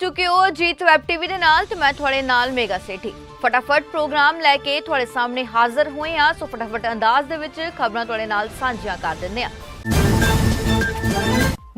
ਚੁੱਕੇ ਹੋ ਜੀਤ web TV ਦੇ ਨਾਲ ਤੇ ਮੈਂ ਤੁਹਾਡੇ ਨਾਲ ਮੇਗਾ ਸੇਠੀ ਫਟਾਫਟ ਪ੍ਰੋਗਰਾਮ ਲੈ ਕੇ ਤੁਹਾਡੇ ਸਾਹਮਣੇ ਹਾਜ਼ਰ ਹੋਏ ਹਾਂ ਸੋ ਫਟਾਫਟ ਅੰਦਾਜ਼ ਦੇ ਵਿੱਚ ਖਬਰਾਂ ਤੁਹਾਡੇ ਨਾਲ ਸਾਂਝੀਆਂ ਕਰ ਦਿੰਦੇ ਹਾਂ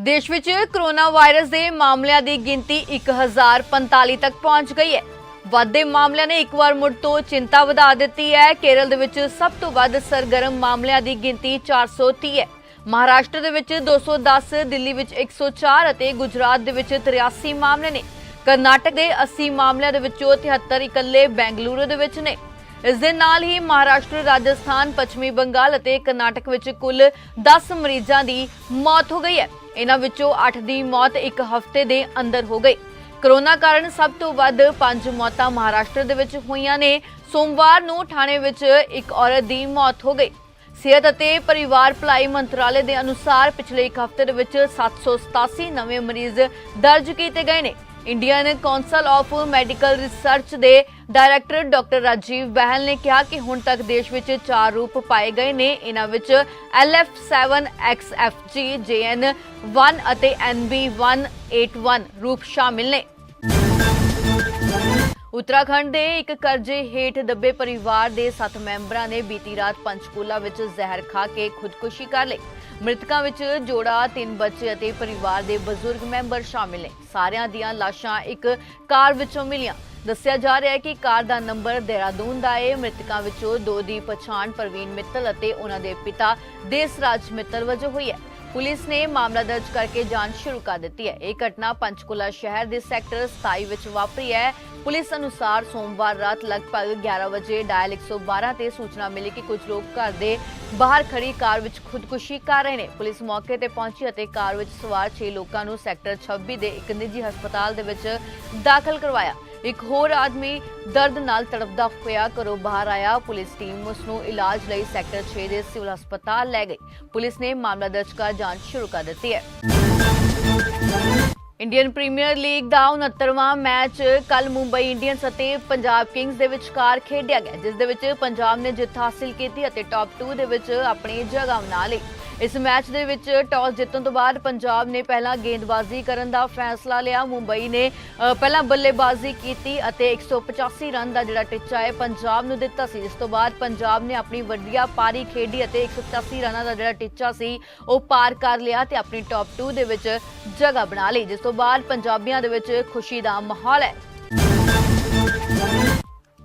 ਦੇਸ਼ ਵਿੱਚ ਕਰੋਨਾ ਵਾਇਰਸ ਦੇ ਮਾਮਲਿਆਂ ਦੀ ਗਿਣਤੀ 1045 ਤੱਕ ਪਹੁੰਚ ਗਈ ਹੈ ਵਾਧੇ ਮਾਮਲਿਆਂ ਨੇ ਇੱਕ ਵਾਰ ਮੁੜ ਤੋਂ ਚਿੰਤਾ ਵਧਾ ਦਿੱਤੀ ਹੈ ਕੇਰਲ ਦੇ ਵਿੱਚ ਸਭ ਤੋਂ ਵੱਧ ਸਰਗਰਮ ਮਾਮਲਿਆਂ ਦੀ ਗਿਣਤੀ 430 ਹੈ ਮਹਾਰਾਸ਼ਟਰ ਦੇ ਵਿੱਚ 210 ਦਿੱਲੀ ਵਿੱਚ 104 ਅਤੇ ਗੁਜਰਾਤ ਦੇ ਵਿੱਚ 83 ਮਾਮਲੇ ਨੇ। ਕਰਨਾਟਕ ਦੇ 80 ਮਾਮਲਿਆਂ ਦੇ ਵਿੱਚੋਂ 73 ਇਕੱਲੇ ਬੈਂਗਲੁਰੂ ਦੇ ਵਿੱਚ ਨੇ। ਇਸ ਦੇ ਨਾਲ ਹੀ ਮਹਾਰਾਸ਼ਟਰ, ਰਾਜਸਥਾਨ, ਪੱਛਮੀ ਬੰਗਾਲ ਅਤੇ ਕਰਨਾਟਕ ਵਿੱਚ ਕੁੱਲ 10 ਮਰੀਜ਼ਾਂ ਦੀ ਮੌਤ ਹੋ ਗਈ ਹੈ। ਇਹਨਾਂ ਵਿੱਚੋਂ 8 ਦੀ ਮੌਤ ਇੱਕ ਹਫ਼ਤੇ ਦੇ ਅੰਦਰ ਹੋ ਗਈ। ਕਰੋਨਾ ਕਾਰਨ ਸਭ ਤੋਂ ਵੱਧ 5 ਮੌਤਾਂ ਮਹਾਰਾਸ਼ਟਰ ਦੇ ਵਿੱਚ ਹੋਈਆਂ ਨੇ। ਸੋਮਵਾਰ ਨੂੰ ਥਾਣੇ ਵਿੱਚ ਇੱਕ ਔਰਤ ਦੀ ਮੌਤ ਹੋ ਗਈ। ਸਿਹਤ ਅਤੇ ਪਰਿਵਾਰ ਭਲਾਈ ਮੰਤਰਾਲੇ ਦੇ ਅਨੁਸਾਰ ਪਿਛਲੇ ਇੱਕ ਹਫ਼ਤੇ ਦੇ ਵਿੱਚ 787 ਨਵੇਂ ਮਰੀਜ਼ ਦਰਜ ਕੀਤੇ ਗਏ ਨੇ। Indian council of medical research ਦੇ ਡਾਇਰੈਕਟਰ ਡਾਕਟਰ ਰਾਜੀਵ ਬਹਿਲ ਨੇ ਕਿਹਾ ਕਿ ਹੁਣ ਤੱਕ ਦੇਸ਼ ਵਿੱਚ ਚਾਰ ਰੂਪ ਪਾਏ ਗਏ ਨੇ। ਇਹਨਾਂ ਵਿੱਚ LF7 XFG JN1 ਅਤੇ NB181 ਰੂਪ ਸ਼ਾਮਿਲ ਨੇ। ਉੱਤਰਾਖੰਡ ਦੇ ਇੱਕ ਕਰਜ਼ੇ ਹੇਠ ਦੱਬੇ ਪਰਿਵਾਰ ਦੇ 7 ਮੈਂਬਰਾਂ ਨੇ ਬੀਤੀ ਰਾਤ ਪੰਚਕੂਲਾ ਵਿੱਚ ਜ਼ਹਿਰ ਖਾ ਕੇ ਖੁਦਕੁਸ਼ੀ ਕਰ ਲਈ। ਮ੍ਰਿਤਕਾਂ ਵਿੱਚ ਜੋੜਾ, ਤਿੰਨ ਬੱਚੇ ਅਤੇ ਪਰਿਵਾਰ ਦੇ ਬਜ਼ੁਰਗ ਮੈਂਬਰ ਸ਼ਾਮਿਲ ਨੇ। ਸਾਰਿਆਂ ਦੀਆਂ ਲਾਸ਼ਾਂ ਇੱਕ ਕਾਰ ਵਿੱਚੋਂ ਮਿਲੀਆਂ। ਦੱਸਿਆ ਜਾ ਰਿਹਾ ਹੈ ਕਿ ਕਾਰ ਦਾ ਨੰਬਰ ਦੇਹਰਾਦੂਨ ਦਾ ਹੈ ਮ੍ਰਿਤਕਾਂ ਵਿੱਚੋਂ ਦੋ ਦੀ ਪਛਾਣ ਪ੍ਰਵੀਨ ਮਿੱਤਲ ਅਤੇ ਉਹਨਾਂ ਦੇ ਪਿਤਾ ਦੇਸਰਾਜ ਮਿੱਤਲ ਵਜੋਂ ਹੋਈ ਹੈ। ਪੁਲਿਸ ਨੇ ਮਾਮਲਾ ਦਰਜ ਕਰਕੇ ਜਾਂਚ ਸ਼ੁਰੂ ਕਰ ਦਿੱਤੀ ਹੈ। ਇਹ ਘਟਨਾ ਪੰਚਕੁਲਾ ਸ਼ਹਿਰ ਦੇ ਸੈਕਟਰ 27 ਵਿੱਚ ਵਾਪਰੀ ਹੈ। ਪੁਲਿਸ ਅਨੁਸਾਰ ਸੋਮਵਾਰ ਰਾਤ ਲਗਭਗ 11 ਵਜੇ ਡਾਇਲ 112 ਤੇ ਸੂਚਨਾ ਮਿਲੀ ਕਿ ਕੁਝ ਲੋਕ ਘਰ ਦੇ ਬਾਹਰ ਖੜੀ ਕਾਰ ਵਿੱਚ ਖੁਦਕੁਸ਼ੀ ਕਰ ਰਹੇ ਨੇ। ਪੁਲਿਸ ਮੌਕੇ ਤੇ ਪਹੁੰਚੀ ਅਤੇ ਕਾਰ ਵਿੱਚ ਸਵਾਰ 6 ਲੋਕਾਂ ਨੂੰ ਸੈਕਟਰ 26 ਦੇ ਇੱਕ ਨਿੱਜੀ ਹਸਪਤਾਲ ਦੇ ਵਿੱਚ ਦਾਖਲ ਕਰਵਾਇਆ। ਇੱਕ ਹੋਰ ਆਦਮੀ ਦਰਦ ਨਾਲ ਤੜਪਦਾ ਹੋਇਆ ਘਰੋਂ ਬਾਹਰ ਆਇਆ। ਪੁਲਿਸ ਟੀਮ ਉਸ ਨੂੰ ਇਲਾਜ ਲਈ ਸੈਕਟਰ 6 ਦੇ ਸਿਵਲ ਹਸਪਤਾਲ ਲੈ ਗਈ। ਪੁਲਿਸ ਨੇ ਮਾਮਲਾ ਦਰਜ ਕਰ ਜਾਂਚ ਸ਼ੁਰੂ ਕਰ ਦਿੱਤੀ ਹੈ। ਇੰਡੀਅਨ ਪ੍ਰੀਮੀਅਰ ਲੀਗ ਦਾ 69ਵਾਂ ਮੈਚ ਕੱਲ ਮੁੰਬਈ ਇੰਡੀਅਨਸ ਅਤੇ ਪੰਜਾਬ ਕਿੰਗਸ ਦੇ ਵਿਚਕਾਰ ਖੇਡਿਆ ਗਿਆ, ਜਿਸ ਦੇ ਵਿੱਚ ਪੰਜਾਬ ਨੇ ਜਿੱਤ ਹਾਸਿਲ ਕੀਤੀ ਅਤੇ ਟਾਪ 2 ਦੇ ਵਿੱਚ ਆਪਣੀ ਜਗ੍ਹਾ ਬਣਾ ਲਈ। ਇਸ ਮੈਚ ਦੇ ਵਿੱਚ ਟਾਸ ਜਿੱਤਣ ਤੋਂ ਬਾਅਦ ਪੰਜਾਬ ਨੇ ਪਹਿਲਾਂ ਗੇਂਦਬਾਜ਼ੀ ਕਰਨ ਦਾ ਫੈਸਲਾ ਲਿਆ। ਮੁੰਬਈ ਨੇ ਪਹਿਲਾਂ ਬੱਲੇਬਾਜ਼ੀ ਕੀਤੀ ਅਤੇ 185 ਰਨ ਦਾ ਜਿਹੜਾ ਟਿੱਚਾ ਹੈ, ਪੰਜਾਬ ਨੂੰ ਦਿੱਤਾ ਸੀ। ਜਿਸ ਤੋਂ ਬਾਅਦ ਪੰਜਾਬ ਨੇ ਆਪਣੀ ਵੱਡੀਆ ਪਾਰੀ ਖੇਡੀ ਅਤੇ 185 ਰਨਾਂ ਦਾ ਜਿਹੜਾ ਟਿੱਚਾ ਸੀ, ਉਹ ਪਾਰ ਕਰ ਲਿਆ ਤੇ ਆਪਣੀ ਟਾਪ 2 ਦੇ ਵਿੱਚ ਜਗ੍ਹਾ ਬਣਾ ਲਈ, ਜਿਸ ਤੋਂ ਬਾਅਦ ਪੰਜਾਬੀਆਂ ਦੇ ਵਿੱਚ ਖੁਸ਼ੀ ਦਾ ਮਾਹੌਲ ਹੈ।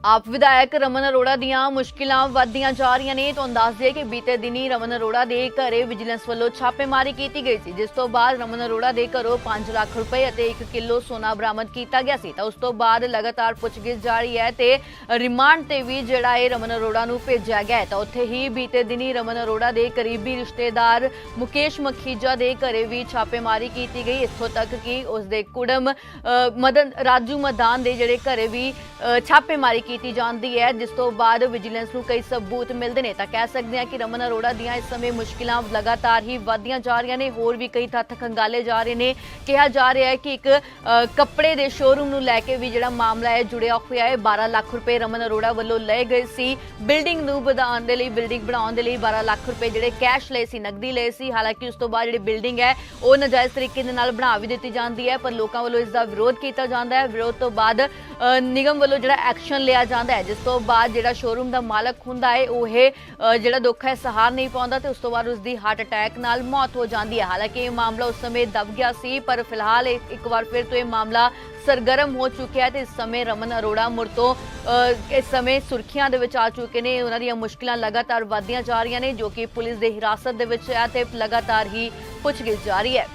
ਆਪ ਵਿਧਾਇਕ ਰਮਨ ਅਰੋੜਾ ਦੀਆਂ ਮੁਸ਼ਕਿਲਾਂ ਵੱਧਦੀਆਂ ਜਾ ਰਹੀਆਂ ਨੇ, ਤੁਹਾਨੂੰ ਦੱਸ ਦਈਏ ਕਿ ਬੀਤੇ ਦਿਨੀ ਰਮਨ ਅਰੋੜਾ ਦੇ ਘਰੇ ਵਿਜੀਲੈਂਸ ਵੱਲੋਂ ਛਾਪੇਮਾਰੀ ਕੀਤੀ ਗਈ ਸੀ, ਜਿਸ ਤੋਂ ਬਾਅਦ ਰਮਨ ਅਰੋੜਾ ਦੇ ਘਰੋਂ 5 ਲੱਖ ਰੁਪਏ ਅਤੇ 1 ਕਿਲੋ ਸੋਨਾ ਬਰਾਮਦ ਕੀਤਾ ਗਿਆ ਸੀ। ਤਾਂ ਉਸ ਤੋਂ ਬਾਅਦ ਲਗਾਤਾਰ ਪੁੱਛਗਿੱਛ ਜਾਰੀ ਹੈ ਤੇ ਰਿਮਾਂਡ ਤੇ ਵੀ ਜਿਹੜਾ ਇਹ ਰਮਨ ਅਰੋੜਾ ਨੂੰ ਭੇਜਿਆ ਗਿਆ ਹੈ। ਤਾਂ ਉੱਥੇ ਹੀ ਬੀਤੇ ਦਿਨੀ ਰਮਨ ਅਰੋੜਾ ਦੇ ਕਰੀਬੀ ਰਿਸ਼ਤੇਦਾਰ ਮੁਕੇਸ਼ ਮਖੀਜਾ ਦੇ ਘਰੇ ਵੀ ਛਾਪੇਮਾਰੀ ਕੀਤੀ ਗਈ। ਇੱਥੋਂ ਤੱਕ ਕਿ ਉਸ ਦੇ ਕੁੜਮ ਮਦਨ, ਰਾਜੂ ਮਦਾਨ ਦੇ ਜਿਹੜੇ ਘਰੇ ਵੀ ਛਾਪੇਮਾਰੀ ਕੀਤੀ ਜਾਂਦੀ ਹੈ, ਜਿਸ ਤੋਂ ਬਾਅਦ ਵਿਜੀਲੈਂਸ ਨੂੰ ਕਈ ਸਬੂਤ ਮਿਲਦੇ ਨੇ। ਤਾਂ ਕਹਿ ਸਕਦੇ ਹਾਂ ਕਿ ਰਮਨ ਅਰੋੜਾ ਦੀਆਂ ਇਸ ਸਮੇਂ ਮੁਸ਼ਕਿਲਾਂ ਲਗਾਤਾਰ ਹੀ ਵਧਦੀਆਂ ਜਾ ਰਹੀਆਂ ਨੇ। ਹੋਰ ਵੀ ਕਈ ਤੱਥ ਖੰਗਾਲੇ ਜਾ ਰਹੇ ਨੇ। ਕਿਹਾ ਜਾ ਰਿਹਾ ਹੈ ਕਿ ਇੱਕ ਕੱਪੜੇ ਦੇ ਸ਼ੋਰੂਮ ਨੂੰ ਲੈ ਕੇ ਵੀ ਜਿਹੜਾ ਮਾਮਲਾ ਹੈ ਜੁੜਿਆ ਹੋਇਆ ਹੈ। 12 ਲੱਖ ਰੁਪਏ ਰਮਨ ਅਰੋੜਾ ਵੱਲੋਂ ਲਏ ਗਏ ਸੀ। ਬਿਲਡਿੰਗ ਨੂੰ ਵਧਾਉਣ ਦੇ ਲਈ, ਬਿਲਡਿੰਗ ਬਣਾਉਣ ਦੇ ਲਈ 12 ਲੱਖ ਰੁਪਏ ਜਿਹੜੇ ਕੈਸ਼ ਲਏ ਸੀ, ਨਕਦੀ ਲਏ ਸੀ। ਹਾਲਾਂਕਿ ਉਸ ਤੋਂ ਬਾਅਦ ਜਿਹੜੀ ਬਿਲਡਿੰਗ ਹੈ, ਉਹ ਨਜਾਇਜ਼ ਤਰੀਕੇ ਦੇ ਨਾਲ ਬਣਾ ਵੀ ਦਿੱਤੀ ਜਾਂਦੀ ਹੈ, ਪਰ ਲੋਕਾਂ ਵੱਲੋਂ ਇਸ ਦਾ ਵਿਰੋਧ ਕੀਤਾ ਜਾਂਦਾ ਹੈ। ਵਿਰੋਧ ਤੋਂ ਬਾਅਦ ਨਿਗਮ ਵੱਲੋਂ ਜਿਹੜਾ ਐਕਸ਼ਨ ਲਿਆ ਜਾਂਦਾ ਹੈ ਜਿਸ ਤੋਂ ਬਾਅਦ ਜਿਹੜਾ ਸ਼ੋਰੂਮ ਦਾ ਮਾਲਕ ਹੁੰਦਾ ਹੈ ਉਹ ਇਹ ਜਿਹੜਾ ਦੁੱਖ ਹੈ ਸਹਾਰ ਨਹੀਂ ਪਾਉਂਦਾ ਤੇ ਉਸ ਤੋਂ ਬਾਅਦ ਉਸ ਦੀ ਹਾਰਟ ਅਟੈਕ ਨਾਲ ਮੌਤ ਹੋ ਜਾਂਦੀ ਹੈ। ਹਾਲਾਂਕਿ ਇਹ ਮਾਮਲਾ ਉਸ ਸਮੇਂ ਦਬ ਗਿਆ ਸੀ ਪਰ ਫਿਲਹਾਲ ਇੱਕ ਵਾਰ ਫਿਰ ਤੋਂ ਇਹ ਮਾਮਲਾ ਸਰਗਰਮ ਹੋ ਚੁੱਕਿਆ ਹੈ ਤੇ ਇਸ ਸਮੇਂ ਰਮਨ ਅਰੋੜਾ ਮੁੜ ਤੋਂ ਅ, ਇਸ ਸਮੇਂ ਸੁਰਖੀਆਂ ਦੇ ਵਿੱਚ ਆ ਚੁੱਕੇ ਨੇ। ਉਹਨਾਂ ਦੀਆਂ ਮੁਸ਼ਕਲਾਂ ਲਗਾਤਾਰ ਵਧਦੀਆਂ ਜਾ ਰਹੀਆਂ ਨੇ ਜੋ ਕਿ ਪੁਲਿਸ ਦੇ ਹਿਰਾਸਤ ਦੇ ਵਿੱਚ ਹੈ ਤੇ ਲਗਾਤਾਰ ਹੀ ਪੁੱਛਗਿੱਛ ਜਾਰੀ ਹੈ।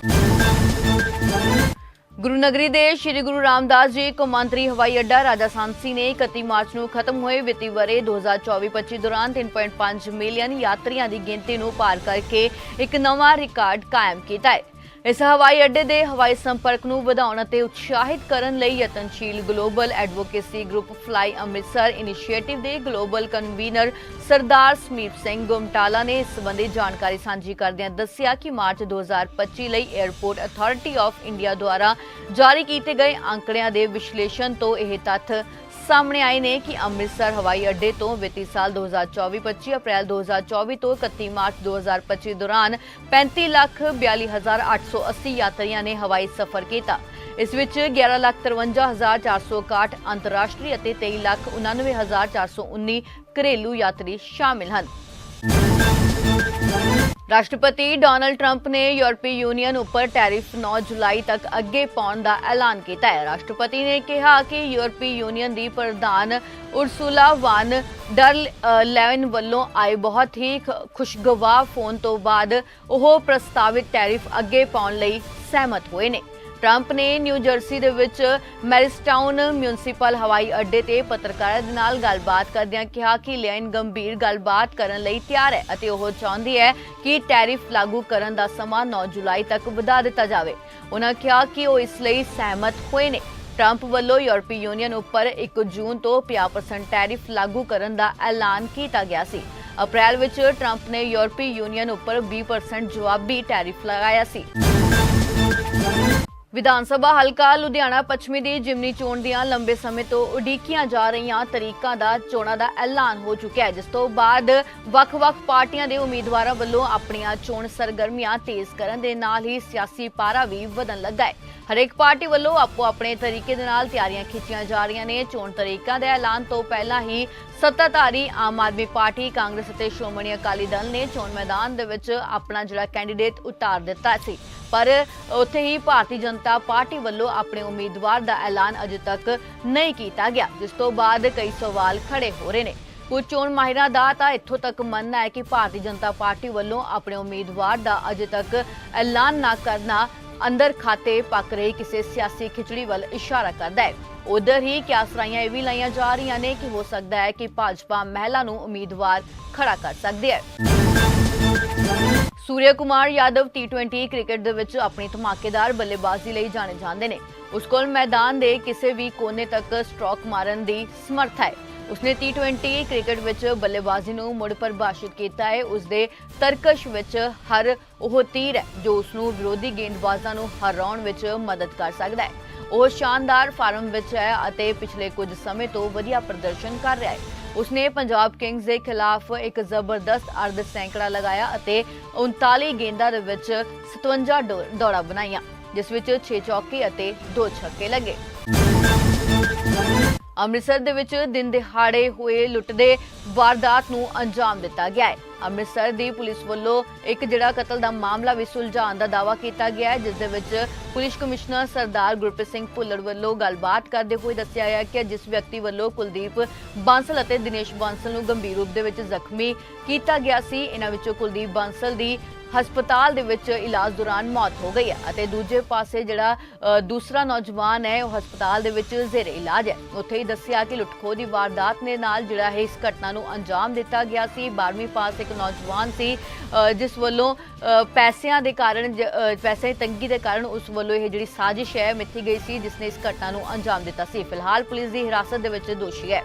ਗੁਰੂ ਨਗਰੀ ਦੇ ਸ੍ਰੀ ਗੁਰੂ ਰਾਮਦਾਸ ਜੀ ਕੌਮਾਂਤਰੀ ਹਵਾਈ ਅੱਡਾ ਰਾਜਾ ਸਾਂਸੀ ਨੇ 31 ਮਾਰਚ ਨੂੰ ਖਤਮ ਹੋਏ ਵਿੱਤੀ ਵਰੇ 2024-25 ਦੌਰਾਨ 3.5 ਮਿਲੀਅਨ ਯਾਤਰੀਆਂ ਦੀ ਗਿਣਤੀ ਨੂੰ ਪਾਰ ਕਰਕੇ ਇੱਕ ਨਵਾਂ ਰਿਕਾਰਡ ਕਾਇਮ ਕੀਤਾ ਹੈ। ਇਸ ਹਵਾਈ ਅੱਡੇ ਦੇ ਹਵਾਈ ਸੰਪਰਕ ਨੂੰ ਵਧਾਉਣ ਅਤੇ ਉਤਸ਼ਾਹਿਤ ਕਰਨ ਲਈ ਯਤਨਸ਼ੀਲ global advocacy group fly Amritsar initiative ਦੇ ਗਲੋਬਲ ਕਨਵੀਨਰ ਸਰਦਾਰ ਸਮੀਪ ਸਿੰਘ ਗੁਮਟਾਲਾ ਨੇ ਇਸ ਸੰਬੰਧੀ ਜਾਣਕਾਰੀ ਸਾਂਝੀ ਕਰਦਿਆਂ ਦੱਸਿਆ ਕਿ ਮਾਰਚ 2025 ਲਈ 에ਅਰਪੋਰਟ ਅਥਾਰਟੀ ਆਫ ਇੰਡੀਆ ਦੁਆਰਾ ਜਾਰੀ ਕੀਤੇ ਗਏ ਅੰਕੜਿਆਂ ਦੇ ਵਿਸ਼ਲੇਸ਼ਣ ਤੋਂ ਇਹ ਤੱਥ ਸਾਹਮਣੇ ਆਏ ਨੇ ਕਿ ਅੰਮ੍ਰਿਤਸਰ ਹਵਾਈ ਅੱਡੇ ਤੋਂ ਵਿੱਤੀ ਸਾਲ 2024-25 ਅਪ੍ਰੈਲ 2024 ਤੋਂ 31 ਮਾਰਚ 2025 ਦੌਰਾਨ 35 ਲੱਖ 42880 ਯਾਤਰੀਆਂ ਨੇ ਹਵਾਈ ਸਫ਼ਰ ਕੀਤਾ। ਇਸ ਵਿੱਚ 11,53,461 ਅੰਤਰਰਾਸ਼ਟਰੀ ਅਤੇ 23,99,419 ਘਰੇਲੂ ਯਾਤਰੀ ਸ਼ਾਮਿਲ ਹਨ। ਰਾਸ਼ਟਰਪਤੀ ਡੋਨਲਡ ਟਰੰਪ ਨੇ ਯੂਰਪੀ ਯੂਨੀਅਨ ਉੱਪਰ ਟੈਰਿਫ 9 ਜੁਲਾਈ ਤੱਕ ਅੱਗੇ ਪਾਉਣ ਦਾ ਐਲਾਨ ਕੀਤਾ ਹੈ। ਰਾਸ਼ਟਰਪਤੀ ਨੇ ਕਿਹਾ ਕਿ ਯੂਰਪੀ ਯੂਨੀਅਨ ਦੀ ਪ੍ਰਧਾਨ ਉਰਸੂਲਾ ਵਾਨ ਡਰ ਲੈਵਨ ਵੱਲੋਂ ਆਏ ਬਹੁਤ ਹੀ ਖ- ਖੁਸ਼ਗਵਾਰ ਫੋਨ ਤੋਂ ਬਾਅਦ ਉਹ ਪ੍ਰਸਤਾਵਿਤ ਟੈਰਿਫ ਅੱਗੇ ਪਾਉਣ ਲਈ ਸਹਿਮਤ ਹੋਏ ਨੇ। ਟਰੰਪ ਨੇ ਨਿਊ ਜਰਸੀ ਦੇ ਵਿੱਚ ਮੈਰਿਸਟਾਊਨ ਮਿਊਨਿਸਪਲ ਹਵਾਈ ਅੱਡੇ ਤੇ ਪੱਤਰਕਾਰਾਂ ਦੇ ਨਾਲ ਗੱਲਬਾਤ ਕਰਦਿਆਂ ਕਿਹਾ ਕਿ ਲੈਨ ਗੰਭੀਰ ਗੱਲਬਾਤ ਕਰਨ ਲਈ ਤਿਆਰ ਹੈ ਅਤੇ ਉਹ ਚਾਹੁੰਦੀ ਹੈ ਕਿ ਟੈਰਿਫ ਲਾਗੂ ਕਰਨ ਦਾ ਸਮਾਂ 9 ਜੁਲਾਈ ਤੱਕ ਵਧਾ ਦਿੱਤਾ ਜਾਵੇ। ਉਹਨਾਂ ਕਿਹਾ ਕਿ ਉਹ ਇਸ ਲਈ ਸਹਿਮਤ ਹੋਏ ਨੇ। ਟਰੰਪ ਵੱਲੋਂ ਯੂਰਪੀ ਯੂਨੀਅਨ ਉੱਪਰ 1 ਜੂਨ ਤੋਂ 50% ਟੈਰਿਫ ਲਾਗੂ ਕਰਨ ਦਾ ਐਲਾਨ ਕੀਤਾ ਗਿਆ ਸੀ। ਅਪ੍ਰੈਲ ਵਿੱਚ ਟਰੰਪ ਨੇ ਯੂਰਪੀ ਯੂਨੀਅਨ ਉੱਪਰ 20% ਜਵਾਬੀ ਟੈਰਿਫ ਲਗਾਇਆ ਸੀ। ਵਿਧਾਨ ਸਭਾ ਹਲਕਾ ਲੁਧਿਆਣਾ ਪੱਛਮੀ ਦੀ ਜਿਮਨੀ ਚੋਣ ਦੀਆਂ ਲੰਬੇ ਸਮੇਂ ਤੋਂ ਉਡੀਕੀਆਂ ਜਾ ਰਹੀਆਂ ਤਰੀਕਾਂ ਦਾ ਚੋਣਾਂ ਦਾ ਐਲਾਨ ਹੋ ਚੁੱਕਿਆ ਹੈ, ਜਿਸ ਤੋਂ ਬਾਅਦ ਵੱਖ-ਵੱਖ ਪਾਰਟੀਆਂ ਦੇ ਉਮੀਦਵਾਰਾਂ ਵੱਲੋਂ ਆਪਣੀਆਂ ਚੋਣ ਸਰਗਰਮੀਆਂ ਤੇਜ਼ ਕਰਨ ਦੇ ਨਾਲ ਹੀ ਸਿਆਸੀ ਪਾਰਾ ਵੀ ਵਧਣ ਲੱਗਾ ਹੈ। ਹਰੇਕ ਪਾਰਟੀ ਵੱਲੋਂ ਆਪੋ ਆਪਣੇ ਤਰੀਕੇ ਦੇ ਨਾਲ ਤਿਆਰੀਆਂ ਖਿੱਚੀਆਂ ਜਾ ਰਹੀਆਂ ਨੇ। ਚੋਣ ਤਰੀਕਾਂ ਦੇ ਐਲਾਨ ਤੋਂ ਪਹਿਲਾਂ ਹੀ ਸੱਤਾਧਾਰੀ ਆਮ ਆਦਮੀ ਪਾਰਟੀ, ਕਾਂਗਰਸ ਅਤੇ ਸ਼੍ਰੋਮਣੀ ਅਕਾਲੀ ਦਲ ਨੇ ਚੋਣ ਮੈਦਾਨ ਦੇ ਵਿੱਚ ਆਪਣਾ ਜਿਹੜਾ ਕੈਂਡੀਡੇਟ ਉਤਾਰ ਦਿੱਤਾ ਸੀ। ਪਰ ਉੱਥੇ ਹੀ ਭਾਰਤੀ ਜਨਤਾ ਪਾਰਟੀ ਵੱਲੋਂ ਆਪਣੇ ਉਮੀਦਵਾਰ ਦਾ ਐਲਾਨ ਅਜੇ ਤੱਕ ਨਹੀਂ ਕੀਤਾ ਗਿਆ, ਜਿਸ ਤੋਂ ਬਾਅਦ ਕਈ ਸਵਾਲ ਖੜੇ ਹੋ ਰਹੇ ਨੇ। ਕੁਝ ਚੋਣ ਮਾਹਿਰਾਂ ਦਾ ਤਾਂ ਇੱਥੋਂ ਤੱਕ ਮੰਨਣਾ ਹੈ ਕਿ ਭਾਰਤੀ ਜਨਤਾ ਪਾਰਟੀ ਵੱਲੋਂ ਆਪਣੇ ਉਮੀਦਵਾਰ ਦਾ ਅਜੇ ਤੱਕ ਐਲਾਨ ਨਾ ਕਰਨਾ ਅੰਦਰ ਖਾਤੇ ਪੱਕ ਰਹੀ ਕਿਸੇ ਸਿਆਸੀ ਖਿਚੜੀ ਵੱਲ ਇਸ਼ਾਰਾ ਕਰਦਾ ਹੈ। ਉਧਰ ਹੀ ਕਿਆਸਰਾਈਆਂ ਇਹ ਵੀ ਲਾਈਆਂ ਜਾ ਰਹੀਆਂ ਨੇ ਕਿ ਹੋ ਸਕਦਾ ਹੈ ਕਿ ਭਾਜਪਾ ਮਹਿਲਾ ਨੂੰ ਉਮੀਦਵਾਰ ਖੜਾ ਕਰ ਸਕਦੀ ਹੈ। ਸੂਰਿਆ ਕੁਮਾਰ ਯਾਦਵ T20 ਕ੍ਰਿਕਟ ਦੇ ਵਿੱਚ ਆਪਣੀ ਧਮਾਕੇਦਾਰ ਬੱਲੇਬਾਜ਼ੀ ਲਈ ਜਾਣੇ ਜਾਂਦੇ ਨੇ। ਉਸ ਕੋਲ ਮੈਦਾਨ ਦੇ ਕਿਸੇ ਵੀ ਕੋਨੇ ਤੱਕ ਸਟ੍ਰੋਕ ਮਾਰਨ ਦੀ ਸਮਰੱਥਾ ਹੈ। ਉਸਨੇ T20 ਕ੍ਰਿਕਟ ਵਿੱਚ ਬੱਲੇਬਾਜ਼ੀ ਨੂੰ ਮੁੜ ਪਰਿਭਾਸ਼ਿਤ ਕੀਤਾ ਹੈ। ਉਸਦੇ ਤਰਕਸ਼ ਵਿੱਚ ਹਰ ਉਹ ਤੀਰ ਹੈ ਜੋ ਉਸ ਨੂੰ ਵਿਰੋਧੀ ਗੇਂਦਬਾਜ਼ਾਂ ਨੂੰ ਹਰਾਉਣ ਵਿੱਚ ਮਦਦ ਕਰ ਸਕਦਾ ਹੈ। ਉਹ ਸ਼ਾਨਦਾਰ ਫਾਰਮ ਵਿੱਚ ਹੈ ਅਤੇ ਪਿਛਲੇ ਕੁਝ ਸਮੇਂ ਤੋਂ ਵਧੀਆ ਪ੍ਰਦਰਸ਼ਨ ਕਰ ਰਿਹਾ ਹੈ। ਉਸਨੇ ਪੰਜਾਬ ਕਿੰਗਸ ਦੇ ਖਿਲਾਫ ਇੱਕ ਜ਼ਬਰਦਸਤ ਅਰਧ ਸੈਂਕੜਾ ਲਗਾਇਆ ਅਤੇ 39 ਗੇਂਦਾਂ ਦੇ ਵਿੱਚ 57 ਦੌੜਾਂ ਬਣਾਈਆਂ, ਜਿਸ ਵਿੱਚ 6 ਚੌਕੇ ਅਤੇ 2 ਛੱਕੇ ਲੱਗੇ। ਅੰਮ੍ਰਿਤਸਰ ਦੇ ਵਿੱਚ ਦਿਨ ਦਿਹਾੜੇ ਹੋਏ ਲੁੱਟ ਦੇ ਵਾਰਦਾਤ ਨੂੰ ਅੰਜਾਮ ਦਿੱਤਾ ਗਿਆ ਹੈ। ਅੰਮ੍ਰਿਤਸਰ ਦੀ ਪੁਲਿਸ ਵੱਲੋਂ ਇੱਕ ਜਿਹੜਾ ਕਤਲ ਦਾ ਮਾਮਲਾ ਵੀ ਸੁਲਝਾਉਣ ਦਾ ਦਾਅਵਾ ਕੀਤਾ ਗਿਆ ਹੈ, ਜਿਸ ਦੇ ਵਿੱਚ ਪੁਲਿਸ ਕਮਿਸ਼ਨਰ ਸਰਦਾਰ ਗੁਰਪ੍ਰੀਤ ਸਿੰਘ ਭੁੱਲਰ ਵੱਲੋਂ ਗੱਲਬਾਤ ਕਰਦੇ ਹੋਏ ਦੱਸਿਆ ਗਿਆ ਕਿ ਜਿਸ ਵਿਅਕਤੀ ਵੱਲੋਂ ਕੁਲਦੀਪ ਬਾਂਸਲ ਅਤੇ ਦਿਨੇਸ਼ ਬਾਂਸਲ ਨੂੰ ਗੰਭੀਰ ਰੂਪ ਦੇ ਵਿੱਚ ਜ਼ਖਮੀ ਕੀਤਾ ਗਿਆ ਸੀ, ਇਹਨਾਂ ਵਿੱਚੋਂ ਕੁਲਦੀਪ ਬਾਂਸਲ ਦੀ ਹਸਪਤਾਲ ਦੇ ਵਿੱਚ ਇਲਾਜ ਦੌਰਾਨ ਮੌਤ ਹੋ ਗਈ ਹੈ ਅਤੇ ਦੂਜੇ ਪਾਸੇ ਜਿਹੜਾ ਦੂਸਰਾ ਨੌਜਵਾਨ ਹੈ, ਉਹ ਹਸਪਤਾਲ ਦੇ ਵਿੱਚ ਜ਼ੇਰੇ ਇਲਾਜ ਹੈ। ਉੱਥੇ ਹੀ ਦੱਸਿਆ ਕਿ ਲੁੱਟਖੋ ਦੀ ਵਾਰਦਾਤ ਦੇ ਨਾਲ ਜਿਹੜਾ ਹੈ ਇਸ ਘਟਨਾ ਨੂੰ ਅੰਜਾਮ ਦਿੱਤਾ ਗਿਆ ਸੀ। 12ਵੀਂ ਪਾਸ ਇੱਕ ਨੌਜਵਾਨ ਸੀ ਜਿਸ ਵੱਲੋਂ ਪੈਸਿਆਂ ਦੇ ਕਾਰਨ ਜ- ਪੈਸੇ ਦੀ ਤੰਗੀ ਦੇ ਕਾਰਨ ਉਸ ਵੱਲੋਂ ਇਹ ਜਿਹੜੀ ਸਾਜ਼ਿਸ਼ ਹੈ ਮਿੱਥੀ ਗਈ ਸੀ, ਜਿਸ ਨੇ ਇਸ ਘਟਨਾ ਨੂੰ ਅੰਜਾਮ ਦਿੱਤਾ ਸੀ। ਫਿਲਹਾਲ ਪੁਲਿਸ ਦੀ ਹਿਰਾਸਤ ਦੇ ਵਿੱਚ ਦੋਸ਼ੀ ਹੈ।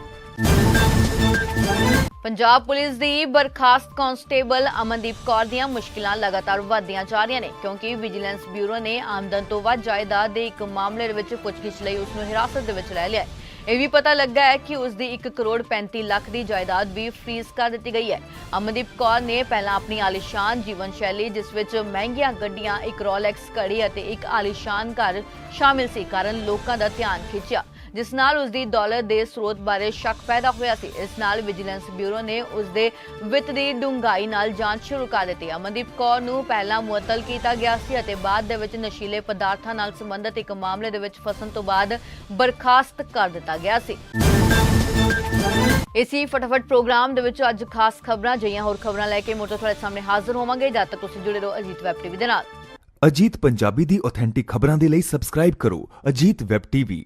ਪੰਜਾਬ ਪੁਲਿਸ ਦੀ ਬਰਖਾਸਤ ਕਾਂਸਟੇਬਲ ਅਮਨਦੀਪ ਕੌਰ ਦੀਆਂ ਮੁਸ਼ਕਿਲਾਂ ਲਗਾਤਾਰ ਵਧਦੀਆਂ ਜਾ ਰਹੀਆਂ ਨੇ, ਕਿਉਂਕਿ ਵਿਜੀਲੈਂਸ ਬਿਊਰੋ ਨੇ ਆਮਦਨ ਤੋਂ ਵੱਧ ਜਾਇਦਾਦ ਦੇ ਇੱਕ ਮਾਮਲੇ ਦੇ ਵਿੱਚ ਪੁੱਛਗਿੱਛ ਲਈ ਉਸ ਨੂੰ ਹਿਰਾਸਤ ਦੇ ਵਿੱਚ ਲੈ ਲਿਆ ਇਹ ਵੀ ਪਤਾ ਲੱਗਾ ਹੈ ਕਿ ਉਸ ਦੀ 1 ਕਰੋੜ 35 ਲੱਖ ਦੀ ਜਾਇਦਾਦ ਵੀ ਫ੍ਰੀਜ਼ ਕਰ ਦਿੱਤੀ ਗਈ ਹੈ। ਅਮਨਦੀਪ ਕੌਰ ਨੇ ਪਹਿਲਾਂ ਆਪਣੀ ਆਲੀਸ਼ਾਨ ਜੀਵਨ ਸ਼ੈਲੀ, ਜਿਸ ਵਿੱਚ ਮਹਿੰਗੀਆਂ ਗੱਡੀਆਂ, ਇੱਕ ਰੋਲੈਕਸ ਘੜੀ ਅਤੇ ਇੱਕ ਆਲੀਸ਼ਾਨ ਘਰ ਸ਼ਾਮਿਲ ਸੀ, ਕਾਰਨ ਲੋਕਾਂ ਦਾ ਧਿਆਨ ਖਿੱਚਿਆ। ਜਿਸ ਨਾਲ ਉਸ ਦੀ ਦੌਲਤ ਦੇ ਸਰੋਤ ਬਾਰੇ ਸ਼ੱਕ ਪੈਦਾ ਹੋਇਆ ਸੀ। ਇਸ ਨਾਲ ਵਿਜੀਲੈਂਸ ਬਿਊਰੋ ਨੇ ਉਸ ਦੇ ਵਿੱਤ ਦੀ ਡੂੰਘਾਈ ਨਾਲ ਜਾਂਚ ਸ਼ੁਰੂ ਕਰ ਦਿੱਤੀ। ਅਮਨਦੀਪ ਕੌਰ ਨੂੰ ਪਹਿਲਾਂ ਮੁਅੱਤਲ ਕੀਤਾ ਗਿਆ ਸੀ ਅਤੇ ਬਾਅਦ ਦੇ ਵਿੱਚ ਨਸ਼ੀਲੇ ਪਦਾਰਥਾਂ ਨਾਲ ਸੰਬੰਧਿਤ ਇੱਕ ਮਾਮਲੇ ਦੇ ਵਿੱਚ ਫਸਣ ਤੋਂ ਬਾਅਦ ਬਰਖਾਸਤ ਕਰ ਦਿੱਤਾ ਗਿਆ ਸੀ। ਇਸੀ ਫਟਾਫਟ ਪ੍ਰੋਗਰਾਮ ਦੇ ਵਿੱਚ ਅੱਜ ਖਾਸ ਖਬਰਾਂ ਜਈਆਂ ਹੋਰ ਖਬਰਾਂ ਲੈ ਕੇ ਮੋਟਰ ਤੁਹਾਡੇ ਸਾਹਮਣੇ ਹਾਜ਼ਰ ਹੋਵਾਂਗੇ। ਜਦ ਤੱਕ ਤੁਸੀਂ ਜੁੜੇ ਰਹੋ ਅਜੀਤ ਵੈਬ ਟੀਵੀ ਦੇ ਨਾਲ। ਅਜੀਤ ਪੰਜਾਬੀ ਦੀ ਆਥੈਂਟਿਕ ਖਬਰਾਂ ਦੇ ਲਈ ਸਬਸਕ੍ਰਾਈਬ ਕਰੋ। Ajit web TV.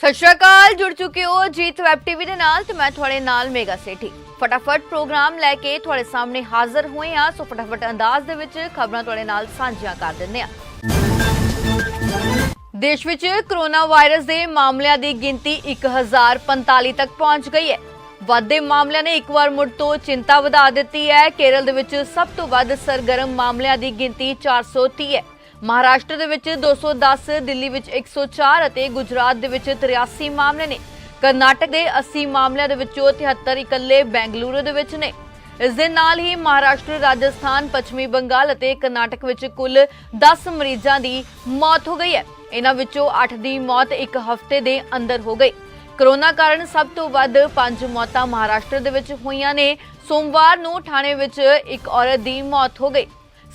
ਸਤਿ ਸ਼੍ਰੀ ਅਕਾਲ, ਜੁੜ ਚੁੱਕੇ ਹੋ ਜੀਤ ਵੈਬ ਟੀਵੀ ਦੇ ਨਾਲ ਤੇ ਮੈਂ ਤੁਹਾਡੇ ਨਾਲ ਮੇਗਾ ਸੇਠੀ। ਫਟਾਫਟ ਪ੍ਰੋਗਰਾਮ ਲੈ ਕੇ ਤੁਹਾਡੇ ਸਾਹਮਣੇ ਹਾਜ਼ਰ ਹੋਏ ਹਾਂ, ਸੋ ਫਟਾਫਟ ਅੰਦਾਜ਼ ਦੇ ਵਿੱਚ ਖਬਰਾਂ ਤੁਹਾਡੇ ਨਾਲ ਸਾਂਝੀਆਂ ਕਰ ਦਿੰਦੇ ਹਾਂ। ਦੇਸ਼ ਵਿੱਚ ਕਰੋਨਾ ਵਾਇਰਸ ਦੇ ਮਾਮਲਿਆਂ ਦੀ ਗਿਣਤੀ 1045 ਤੱਕ ਪਹੁੰਚ ਗਈ ਹੈ। ਵਾਧੇ ਮਾਮਲਿਆਂ ਨੇ ਇੱਕ ਵਾਰ ਮੁੜ ਤੋਂ ਚਿੰਤਾ ਵਧਾ ਦਿੱਤੀ ਹੈ। ਕੇਰਲ ਦੇ ਵਿੱਚ ਸਭ ਤੋਂ ਵੱਧ ਸਰਗਰਮ ਮਾਮਲਿਆਂ ਦੀ ਗਿਣਤੀ 430 ਹੈ। ਮਹਾਰਾਸ਼ਟਰ ਦੇ ਵਿੱਚ 210 ਦਿੱਲੀ ਵਿੱਚ 104 ਅਤੇ ਗੁਜਰਾਤ ਦੇ ਵਿੱਚ 83 ਮਾਮਲੇ ਨੇ। ਕਰਨਾਟਕ ਦੇ 80 ਮਾਮਲਿਆਂ ਦੇ ਵਿੱਚੋਂ 73 ਇਕੱਲੇ ਬੈਂਗਲੁਰੂ ਦੇ ਵਿੱਚ ਨੇ। ਇਸ ਦੇ ਨਾਲ ਹੀ ਮਹਾਰਾਸ਼ਟਰ, ਰਾਜਸਥਾਨ, ਪੱਛਮੀ ਬੰਗਾਲ ਅਤੇ ਕਰਨਾਟਕ ਵਿੱਚ ਕੁੱਲ 10 ਮਰੀਜ਼ਾਂ ਦੀ ਮੌਤ ਹੋ ਗਈ ਹੈ। ਇਹਨਾਂ ਵਿੱਚੋਂ 8 ਦੀ ਮੌਤ ਇੱਕ ਹਫ਼ਤੇ ਦੇ ਅੰਦਰ ਹੋ ਗਈ। ਕਰੋਨਾ ਕਾਰਨ ਸਭ ਤੋਂ ਵੱਧ 5 ਮੌਤਾਂ ਮਹਾਰਾਸ਼ਟਰ ਦੇ ਵਿੱਚ ਹੋਈਆਂ ਨੇ। ਸੋਮਵਾਰ ਨੂੰ ਥਾਣੇ ਵਿੱਚ ਇੱਕ ਔਰਤ ਦੀ ਮੌਤ ਹੋ ਗਈ।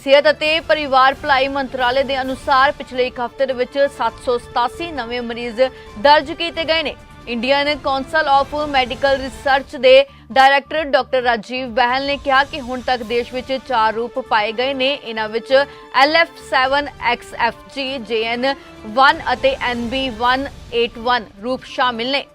ਸਿਹਤ ਅਤੇ ਪਰਿਵਾਰ ਭਲਾਈ ਮੰਤਰਾਲੇ ਦੇ ਅਨੁਸਾਰ ਪਿਛਲੇ ਇੱਕ ਹਫ਼ਤੇ ਦੇ ਵਿੱਚ 787 ਨਵੇਂ ਮਰੀਜ਼ ਦਰਜ ਕੀਤੇ ਗਏ ਨੇ। Indian council of medical research ਦੇ ਡਾਇਰੈਕਟਰ ਡਾਕਟਰ ਰਾਜੀਵ ਬਹਿਲ ਨੇ ਕਿਹਾ ਕਿ ਹੁਣ ਤੱਕ ਦੇਸ਼ ਵਿੱਚ ਚਾਰ ਰੂਪ ਪਾਏ ਗਏ ਨੇ। ਇਹਨਾਂ ਵਿੱਚ LF7 XFG JN1 ਅਤੇ NB181 ਰੂਪ ਸ਼ਾਮਿਲ ਨੇ।